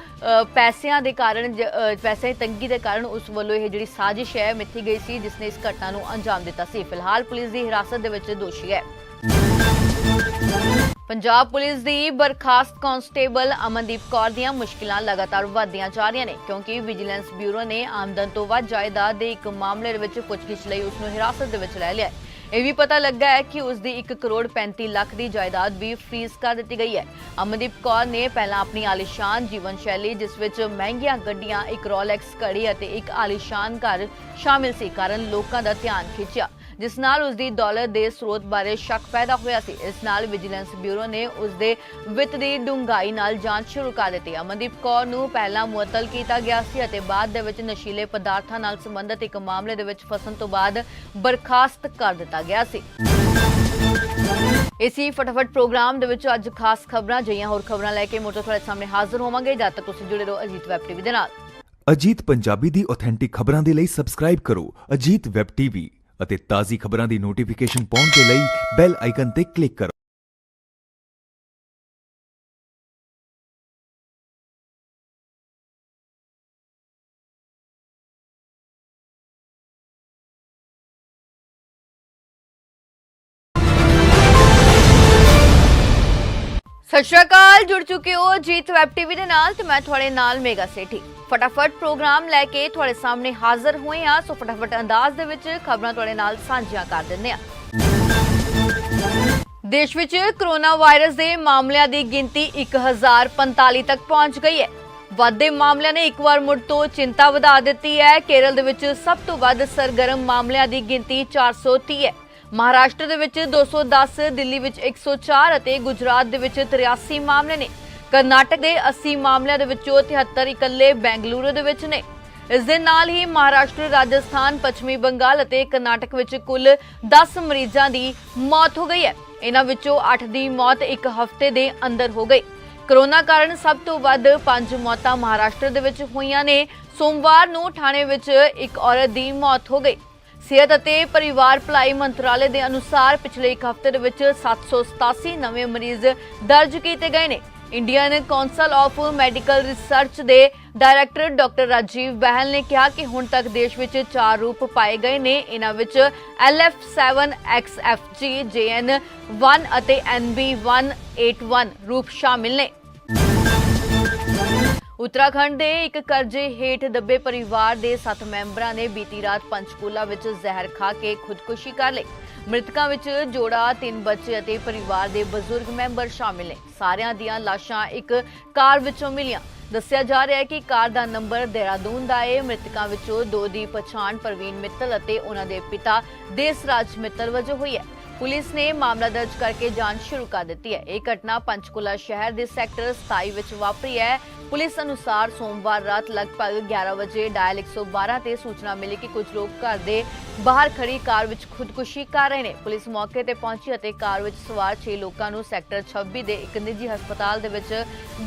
ਪੈਸਿਆਂ ਦੇ ਕਾਰਨ ਪੈਸੇ ਤੰਗੀ ਦੇ ਕਾਰਨ ਉਸ ਵੱਲੋਂ ਇਹ ਜਿਹੜੀ ਸਾਜ਼ਿਸ਼ ਹੈ, ਮਿੱਥੀ ਗਈ ਸੀ ਜਿਸ ਨੇ ਇਸ ਘਟਨਾ ਨੂੰ ਅੰਜਾਮ ਦਿੱਤਾ ਸੀ ਫਿਲਹਾਲ ਪੁਲਿਸ ਦੀ ਹਿਰਾਸਤ ਦੇ ਵਿੱਚ ਦੋਸ਼ੀ ਹੈ ਪੰਜਾਬ ਪੁਲਿਸ ਦੀ ਬਰਖਾਸਤ ਕਾਂਸਟੇਬਲ ਅਮਨਦੀਪ ਕੌਰ ਦੀਆਂ ਮੁਸ਼ਕਿਲਾਂ ਲਗਾਤਾਰ ਵਧਦੀਆਂ ਜਾ ਰਹੀਆਂ ਨੇ, ਕਿਉਂਕਿ ਵਿਜੀਲੈਂਸ ਬਿਊਰੋ ਨੇ ਆਮਦਨ ਤੋਂ ਵੱਧ ਜਾਇਦਾਦ ਦੇ ਇੱਕ ਮਾਮਲੇ ਦੇ ਵਿੱਚ ਪੁੱਛਗਿੱਛ ਲਈ ਉਸ ਨੂੰ ਹਿਰਾਸਤ ਦੇ ਵਿੱਚ ਲੈ ਲਿਆ ਹੈ। ਇਹ ਵੀ ਪਤਾ ਲੱਗਾ ਹੈ ਕਿ ਉਸ ਦੀ 1 ਕਰੋੜ 35 ਲੱਖ ਦੀ ਜਾਇਦਾਦ ਵੀ ਫ੍ਰੀਜ਼ ਕਰ ਦਿੱਤੀ ਗਈ ਹੈ। ਅਮਨਦੀਪ ਕੌਰ ਨੇ ਪਹਿਲਾਂ ਆਪਣੀ ਆਲੀਸ਼ਾਨ ਜੀਵਨ ਸ਼ੈਲੀ, ਜਿਸ ਵਿੱਚ ਮਹਿੰਗੀਆਂ ਗੱਡੀਆਂ, ਇੱਕ ਰੋਲੈਕਸ ਘੜੀ ਅਤੇ ਇੱਕ ਆਲੀਸ਼ਾਨ ਘਰ ਸ਼ਾਮਿਲ ਸੀ, ਕਾਰਨ ਲੋਕਾਂ ਦਾ ਧਿਆਨ ਖਿੱਚਿਆ। ਜਿਸ ਨਾਲ ਉਸ ਦੀ ਦੌਲਤ ਦੇ ਸਰੋਤ ਬਾਰੇ ਸ਼ੱਕ ਪੈਦਾ ਹੋਇਆ ਸੀ। ਇਸ ਨਾਲ ਵਿਜੀਲੈਂਸ ਬਿਊਰੋ ਨੇ ਉਸ ਦੇ ਵਿੱਤ ਦੀ ਡੂੰਘਾਈ ਨਾਲ ਜਾਂਚ ਸ਼ੁਰੂ ਕਰ ਦਿੱਤੀ। ਅਮਨਦੀਪ ਕੌਰ ਨੂੰ ਪਹਿਲਾਂ ਮੁਅੱਤਲ ਕੀਤਾ ਗਿਆ ਸੀ ਅਤੇ ਬਾਅਦ ਦੇ ਵਿੱਚ ਨਸ਼ੀਲੇ ਪਦਾਰਥਾਂ ਨਾਲ ਸੰਬੰਧਿਤ ਇੱਕ ਮਾਮਲੇ ਦੇ ਵਿੱਚ ਫਸਣ ਤੋਂ ਬਾਅਦ ਬਰਖਾਸਤ ਕਰ ਦਿੱਤਾ ਗਿਆ ਸੀ। ਇਸੀ ਫਟਾਫਟ ਪ੍ਰੋਗਰਾਮ ਦੇ ਵਿੱਚ ਅੱਜ ਖਾਸ ਖਬਰਾਂ ਜਈਆਂ ਹੋਰ ਖਬਰਾਂ ਲੈ ਕੇ ਮੋਟਰ ਤੁਹਾਡੇ ਸਾਹਮਣੇ ਹਾਜ਼ਰ ਹੋਵਾਂਗੇ। ਜਦ ਤੱਕ ਤੁਸੀਂ ਜੁੜੇ ਰਹੋ ਅਜੀਤ ਵੈਬ ਟੀਵੀ ਦੇ ਨਾਲ। ਅਜੀਤ ਪੰਜਾਬੀ ਦੀ ਆਥੈਂਟਿਕ ਖਬਰਾਂ ਦੇ ਲਈ ਸਬਸਕ੍ਰਾਈਬ ਕਰੋ। Ajit web TV. ਅਤੇ ਤਾਜ਼ੀ ਖਬਰਾਂ ਦੀ ਨੋਟੀਫਿਕੇਸ਼ਨ ਪਾਉਣ ਦੇ ਲਈ ਬੈਲ ਆਈਕਨ ਤੇ ਕਲਿੱਕ ਕਰੋ। ਸਤਿ ਸ਼੍ਰੀ ਅਕਾਲ, ਜੁੜ ਚੁੱਕੇ ਹੋ ਜੀਤ ਵੈਬ ਟੀਵੀ ਦੇ ਨਾਲ ਤੇ ਮੈਂ ਤੁਹਾਡੇ ਨਾਲ ਮੇਗਾ ਸੇਠੀ। ਫਟਾਫਟ ਪ੍ਰੋਗਰਾਮ ਲੈ ਕੇ ਤੁਹਾਡੇ ਸਾਹਮਣੇ ਹਾਜ਼ਰ ਹੋਏ ਆ ਸੋ ਫਟਾਫਟ ਅੰਦਾਜ਼ ਦੇ ਵਿੱਚ ਖਬਰਾਂ ਤੁਹਾਡੇ ਨਾਲ ਸਾਂਝੀਆਂ ਕਰ ਦਿੰਦੇ ਆ ਦੇਸ਼ ਵਿੱਚ ਕਰੋਨਾ ਵਾਇਰਸ ਦੇ ਮਾਮਲਿਆਂ ਦੀ ਗਿਣਤੀ 1045 ਤੱਕ ਪਹੁੰਚ ਗਈ ਹੈ। ਵਾਧੇ ਮਾਮਲਿਆਂ ਨੇ ਇੱਕ ਵਾਰ ਮੁੜ ਤੋਂ ਚਿੰਤਾ ਵਧਾ ਦਿੱਤੀ ਹੈ। ਕੇਰਲ ਦੇ ਵਿੱਚ ਸਭ ਤੋਂ ਵੱਧ ਸਰਗਰਮ ਮਾਮਲਿਆਂ ਦੀ ਗਿਣਤੀ 430 ਹੈ। ਮਹਾਰਾਸ਼ਟਰ ਦੇ ਵਿੱਚ 210 ਦਿੱਲੀ ਵਿੱਚ 104 ਅਤੇ ਗੁਜਰਾਤ ਦੇ ਵਿੱਚ 83 ਮਾਮਲੇ ਨੇ। ਕਰਨਾਟਕ ਦੇ 80 ਮਾਮਲਿਆਂ ਦੇ ਵਿੱਚੋਂ 73 ਇਕੱਲੇ ਬੈਂਗਲੁਰੂ ਦੇ ਵਿੱਚ ਨੇ। ਇਸ ਦੇ ਨਾਲ ਹੀ ਮਹਾਰਾਸ਼ਟਰ, ਰਾਜਸਥਾਨ, ਪੱਛਮੀ ਬੰਗਾਲ ਅਤੇ ਕਰਨਾਟਕ ਵਿੱਚ ਕੁੱਲ 10 ਮਰੀਜ਼ਾਂ ਦੀ ਮੌਤ ਹੋ ਗਈ ਹੈ। ਇਹਨਾਂ ਵਿੱਚੋਂ 8 ਦੀ ਮੌਤ ਇੱਕ ਹਫ਼ਤੇ ਦੇ ਅੰਦਰ ਹੋ ਗਈ। ਕਰੋਨਾ ਕਾਰਨ ਸਭ ਤੋਂ ਵੱਧ 5 ਮੌਤਾਂ ਮਹਾਰਾਸ਼ਟਰ ਦੇ ਵਿੱਚ ਹੋਈਆਂ ਨੇ। ਸੋਮਵਾਰ ਨੂੰ ਥਾਣੇ ਵਿੱਚ ਇੱਕ ਔਰਤ ਦੀ ਮੌਤ ਹੋ ਗਈ। ਸਿਹਤ ਅਤੇ ਪਰਿਵਾਰ ਭਲਾਈ ਮੰਤਰਾਲੇ ਦੇ ਅਨੁਸਾਰ ਪਿਛਲੇ ਇੱਕ ਹਫ਼ਤੇ ਦੇ ਵਿੱਚ 787 ਨਵੇਂ ਮਰੀਜ਼ ਦਰਜ ਕੀਤੇ ਗਏ ਨੇ। Indian council of medical research ਦੇ ਡਾਇਰੈਕਟਰ ਡਾਕਟਰ ਰਾਜੀਵ ਬਹਿਲ ਨੇ ਕਿਹਾ ਕਿ ਹੁਣ ਤੱਕ ਦੇਸ਼ ਵਿੱਚ ਚਾਰ ਰੂਪ ਪਾਏ ਗਏ ਨੇ। ਇਹਨਾਂ ਵਿੱਚ LF7 XFG JN1 ਅਤੇ NB181 ਰੂਪ ਸ਼ਾਮਿਲ ਨੇ। ਉੱਤਰਾਖੰਡ ਦੇ ਇੱਕ ਕਰਜ਼ੇ ਹੇਠ ਦੱਬੇ ਪਰਿਵਾਰ ਦੇ 7 ਮੈਂਬਰਾਂ ਨੇ ਬੀਤੀ ਰਾਤ ਪੰਚਕੂਲਾ ਵਿੱਚ ਜ਼ਹਿਰ ਖਾ ਕੇ ਖੁਦਕੁਸ਼ੀ ਕਰ ਲਈ। ਮ੍ਰਿਤਕਾਂ ਵਿੱਚ ਜੋੜਾ, ਤਿੰਨ ਬੱਚੇ ਅਤੇ ਪਰਿਵਾਰ ਦੇ ਬਜ਼ੁਰਗ ਮੈਂਬਰ ਸ਼ਾਮਿਲ ਨੇ। ਸਾਰਿਆਂ ਦੀਆਂ ਲਾਸ਼ਾਂ ਇੱਕ ਕਾਰ ਵਿੱਚੋਂ ਮਿਲੀਆਂ। ਦੱਸਿਆ ਜਾ ਰਿਹਾ ਹੈ ਕਿ ਕਾਰ ਦਾ ਨੰਬਰ ਦੇਹਰਾਦੂਨ ਦਾ ਹੈ ਮ੍ਰਿਤਕਾਂ ਵਿੱਚੋਂ ਦੋ ਦੀ ਪਛਾਣ ਪ੍ਰਵੀਨ ਮਿੱਤਲ ਅਤੇ ਉਹਨਾਂ ਦੇ ਪਿਤਾ ਦੇਸਰਾਜ ਮਿੱਤਲ ਵਜੋਂ ਹੋਈ ਹੈ। ਪੁਲਿਸ ਨੇ ਮਾਮਲਾ ਦਰਜ ਕਰਕੇ ਜਾਂਚ ਸ਼ੁਰੂ ਕਰ ਦਿੱਤੀ ਹੈ। ਇਹ ਘਟਨਾ ਪੰਚਕੂਲਾ ਸ਼ਹਿਰ ਦੇ ਸੈਕਟਰ 27 ਵਿੱਚ ਵਾਪਰੀ ਹੈ। ਪੁਲਿਸ ਅਨੁਸਾਰ ਸੋਮਵਾਰ ਰਾਤ ਲਗਭਗ 11 ਵਜੇ ਡਾਇਲ 112 ਤੇ ਸੂਚਨਾ ਮਿਲੀ ਕਿ ਕੁਝ ਲੋਕ ਘਰ ਦੇ ਬਾਹਰ ਖੜੀ ਕਾਰ ਵਿੱਚ ਖੁਦਕੁਸ਼ੀ ਕਰ ਰਹੇ ਨੇ। ਪੁਲਿਸ ਮੌਕੇ ਤੇ ਪਹੁੰਚੀ ਅਤੇ ਕਾਰ ਵਿੱਚ ਸਵਾਰ 6 ਲੋਕਾਂ ਨੂੰ ਸੈਕਟਰ 26 ਦੇ ਇੱਕ ਨਿੱਜੀ ਹਸਪਤਾਲ ਦੇ ਵਿੱਚ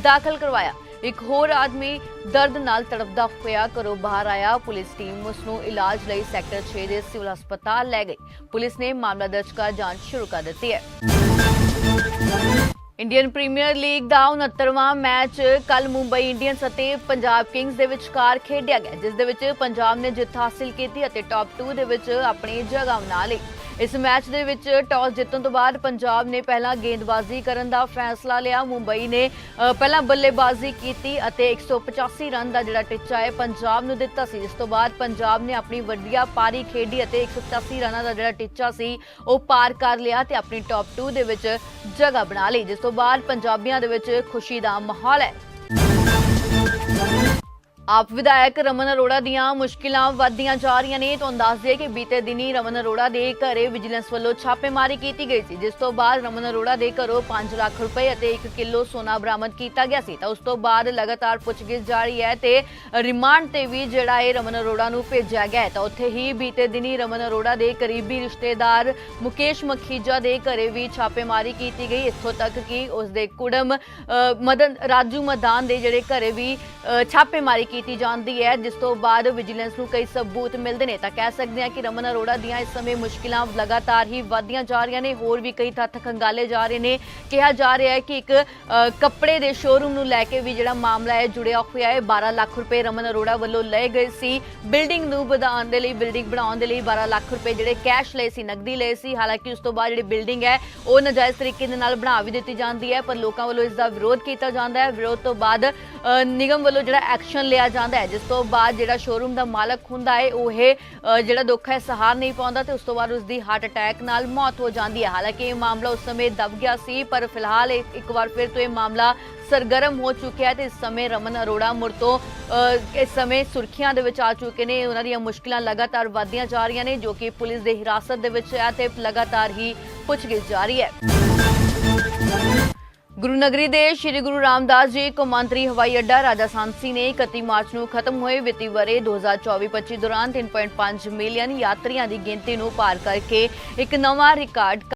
ਦਾਖਲ ਕਰਵਾਇਆ। ਇੱਕ ਹੋਰ ਆਦਮੀ ਦਰਦ ਨਾਲ ਤੜਪਦਾ ਹੋਇਆ ਘਰੋਂ ਬਾਹਰ ਆਇਆ। ਪੁਲਿਸ ਟੀਮ ਉਸ ਨੂੰ ਇਲਾਜ ਲਈ ਸੈਕਟਰ 6 ਦੇ ਸਿਵਲ ਹਸਪਤਾਲ ਲੈ ਗਈ। ਪੁਲਿਸ ਨੇ ਮਾਮਲਾ ਦਰਜ ਕਰ ਜਾਂਚ ਸ਼ੁਰੂ ਕਰ ਦਿੱਤੀ ਹੈ। ਇੰਡੀਅਨ ਪ੍ਰੀਮੀਅਰ ਲੀਗ ਦਾ 69ਵਾਂ ਮੈਚ ਕੱਲ ਮੁੰਬਈ ਇੰਡੀਅਨਸ ਅਤੇ ਪੰਜਾਬ ਕਿੰਗਸ ਦੇ ਵਿਚਕਾਰ ਖੇਡਿਆ ਗਿਆ, ਜਿਸ ਦੇ ਵਿੱਚ ਪੰਜਾਬ ਨੇ ਜਿੱਤ ਹਾਸਿਲ ਕੀਤੀ ਅਤੇ ਟਾਪ 2 ਦੇ ਵਿੱਚ ਆਪਣੀ ਜਗ੍ਹਾ ਬਣਾ ਲਈ। ਇਸ ਮੈਚ ਦੇ ਵਿੱਚ ਟਾਸ ਜਿੱਤਣ ਤੋਂ ਬਾਅਦ ਪੰਜਾਬ ਨੇ ਪਹਿਲਾਂ ਗੇਂਦਬਾਜ਼ੀ ਕਰਨ ਦਾ ਫੈਸਲਾ ਲਿਆ। ਮੁੰਬਈ ਨੇ ਪਹਿਲਾਂ ਬੱਲੇਬਾਜ਼ੀ ਕੀਤੀ ਅਤੇ 185 ਰਨ ਦਾ ਜਿਹੜਾ ਟਿੱਚਾ ਹੈ, ਪੰਜਾਬ ਨੂੰ ਦਿੱਤਾ ਸੀ। ਜਿਸ ਤੋਂ ਬਾਅਦ ਪੰਜਾਬ ਨੇ ਆਪਣੀ ਵੱਡੀਆ ਪਾਰੀ ਖੇਡੀ ਅਤੇ 185 ਰਨਾਂ ਦਾ ਜਿਹੜਾ ਟਿੱਚਾ ਸੀ, ਉਹ ਪਾਰ ਕਰ ਲਿਆ ਤੇ ਆਪਣੀ ਟਾਪ 2 ਦੇ ਵਿੱਚ ਜਗ੍ਹਾ ਬਣਾ ਲਈ, ਜਿਸ ਤੋਂ ਬਾਅਦ ਪੰਜਾਬੀਆਂ ਦੇ ਵਿੱਚ ਖੁਸ਼ੀ ਦਾ ਮਾਹੌਲ ਹੈ। ਆਪ ਵਿਧਾਇਕ ਰਮਨ ਅਰੋੜਾ ਦੀਆਂ ਮੁਸ਼ਕਿਲਾਂ ਵੱਧਦੀਆਂ ਜਾ ਰਹੀਆਂ ਨੇ, ਤੁਹਾਨੂੰ ਦੱਸ ਦਈਏ ਕਿ ਬੀਤੇ ਦਿਨੀ ਰਮਨ ਅਰੋੜਾ ਦੇ ਘਰੇ ਵਿਜੀਲੈਂਸ ਵੱਲੋਂ ਛਾਪੇਮਾਰੀ ਕੀਤੀ ਗਈ ਸੀ, ਜਿਸ ਤੋਂ ਬਾਅਦ ਰਮਨ ਅਰੋੜਾ ਦੇ ਘਰੋਂ 5 ਲੱਖ ਰੁਪਏ ਅਤੇ 1 ਕਿਲੋ ਸੋਨਾ ਬਰਾਮਦ ਕੀਤਾ ਗਿਆ ਸੀ। ਤਾਂ ਉਸ ਤੋਂ ਬਾਅਦ ਲਗਾਤਾਰ ਪੁੱਛਗਿੱਛ ਜਾਰੀ ਹੈ ਤੇ ਰਿਮਾਂਡ ਤੇ ਵੀ ਜਿਹੜਾ ਇਹ ਰਮਨ ਅਰੋੜਾ ਨੂੰ ਭੇਜਿਆ ਗਿਆ ਤਾਂ ਉੱਥੇ ਹੀ ਬੀਤੇ ਦਿਨੀ ਰਮਨ ਅਰੋੜਾ ਦੇ ਕਰੀਬੀ ਰਿਸ਼ਤੇਦਾਰ ਮੁਕੇਸ਼ ਮਖੀਜਾ ਦੇ ਘਰੇ ਵੀ ਛਾਪੇਮਾਰੀ ਕੀਤੀ ਗਈ। ਇੱਥੋਂ ਤੱਕ ਕਿ ਉਸ ਦੇ ਕੁੜਮ ਮਦਨ, ਰਾਜੂ ਮਦਾਨ ਦੇ ਜਿਹੜੇ ਘਰੇ ਵੀ ਛਾਪੇਮਾਰੀ ਕੀਤੀ ਜਾਂਦੀ ਹੈ ਜਿਸ ਤੋਂ ਬਾਅਦ ਵਿਜੀਲੈਂਸ ਨੂੰ ਕਈ ਸਬੂਤ ਮਿਲਦੇ ਨੇ। ਤਾਂ ਕਹਿ ਸਕਦੇ ਹਾਂ ਕਿ ਰਮਨ ਅਰੋੜਾ ਦੀਆਂ ਇਸ ਸਮੇਂ ਮੁਸ਼ਕਿਲਾਂ ਲਗਾਤਾਰ ਹੀ ਵਧਦੀਆਂ ਜਾ ਰਹੀਆਂ ਨੇ। ਹੋਰ ਵੀ ਕਈ ਤੱਥ ਖੰਗਾਲੇ ਜਾ ਰਹੇ ਨੇ। ਕਿਹਾ ਜਾ ਰਿਹਾ ਹੈ ਕਿ ਇੱਕ ਕੱਪੜੇ ਦੇ ਸ਼ੋਰੂਮ ਨੂੰ ਲੈ ਕੇ ਵੀ ਜਿਹੜਾ ਮਾਮਲਾ ਹੈ ਜੁੜਿਆ ਹੋਇਆ ਹੈ। 12 ਲੱਖ ਰੁਪਏ ਰਮਨ ਅਰੋੜਾ ਵੱਲੋਂ ਲਏ ਗਏ ਸੀ। ਬਿਲਡਿੰਗ ਨੂੰ ਵਧਾਉਣ ਦੇ ਲਈ ਬਿਲਡਿੰਗ ਬਣਾਉਣ ਦੇ ਲਈ 12 ਲੱਖ ਰੁਪਏ ਜਿਹੜੇ ਕੈਸ਼ ਲਏ ਸੀ ਨਕਦੀ ਲਏ ਸੀ। ਹਾਲਾਂਕਿ ਉਸ ਤੋਂ ਬਾਅਦ ਜਿਹੜੀ ਬਿਲਡਿੰਗ ਹੈ ਉਹ ਨਜਾਇਜ਼ ਤਰੀਕੇ ਦੇ ਨਾਲ ਬਣਾ ਵੀ ਦਿੱਤੀ ਜਾਂਦੀ ਹੈ ਪਰ ਲੋਕਾਂ ਵੱਲੋਂ ਇਸ ਦਾ ਵਿਰੋਧ ਕੀਤਾ ਜਾਂਦਾ ਹੈ। ਵਿਰੋਧ ਤੋਂ ਬਾਅਦ ਅ, ਨਿਗਮ ਵੱਲੋਂ ਜਿਹੜਾ ਐਕਸ਼ਨ ਲਿਆ ਜਾਂਦਾ ਹੈ ਜਿਸ ਤੋਂ ਬਾਅਦ ਜਿਹੜਾ ਸ਼ੋਰੂਮ ਦਾ ਮਾਲਕ ਹੁੰਦਾ ਹੈ ਉਹ ਇਹ ਜਿਹੜਾ ਦੁੱਖ ਹੈ ਸਹਾਰ ਨਹੀਂ ਪਾਉਂਦਾ ਤੇ ਉਸ ਤੋਂ ਬਾਅਦ ਉਸ ਦੀ ਹਾਰਟ ਅਟੈਕ ਨਾਲ ਮੌਤ ਹੋ ਜਾਂਦੀ ਹੈ। ਹਾਲਾਂਕਿ ਇਹ ਮਾਮਲਾ ਉਸ ਸਮੇਂ ਦਬ ਗਿਆ ਸੀ ਪਰ ਫਿਲਹਾਲ ਇੱਕ ਵਾਰ ਫਿਰ ਤੋਂ ਇਹ ਮਾਮਲਾ ਸਰਗਰਮ ਹੋ ਚੁੱਕਿਆ ਹੈ ਤੇ ਇਸ ਸਮੇਂ ਰਮਨ ਅਰੋੜਾ ਮੁੜ ਤੋਂ ਅ, ਇਸ ਸਮੇਂ ਸੁਰਖੀਆਂ ਦੇ ਵਿੱਚ ਆ ਚੁੱਕੇ ਨੇ। ਉਹਨਾਂ ਦੀਆਂ ਮੁਸ਼ਕਲਾਂ ਲਗਾਤਾਰ ਵਧਦੀਆਂ ਜਾ ਰਹੀਆਂ ਨੇ ਜੋ ਕਿ ਪੁਲਿਸ ਦੇ ਹਿਰਾਸਤ ਦੇ ਵਿੱਚ ਹੈ ਤੇ ਲਗਾਤਾਰ ਹੀ ਪੁੱਛਗਿੱਛ ਜਾਰੀ ਹੈ। ਗੁਰੂ ਨਗਰੀ ਦੇ ਸ੍ਰੀ ਗੁਰੂ ਰਾਮਦਾਸ ਜੀ ਕੌਮਾਂਤਰੀ ਹਵਾਈ ਅੱਡਾ ਰਾਜਾ ਸਾਂਸੀ ਨੇ 31 ਮਾਰਚ ਨੂੰ ਖਤਮ ਹੋਏ ਵਿੱਤੀ ਵਰੇ 2024-25 ਦੌਰਾਨ 3.5 ਮਿਲੀਅਨ ਯਾਤਰੀਆਂ ਦੀ ਗਿਣਤੀ ਨੂੰ ਪਾਰ ਕਰਕੇ ਇੱਕ ਨਵਾਂ ਰਿਕਾਰਡ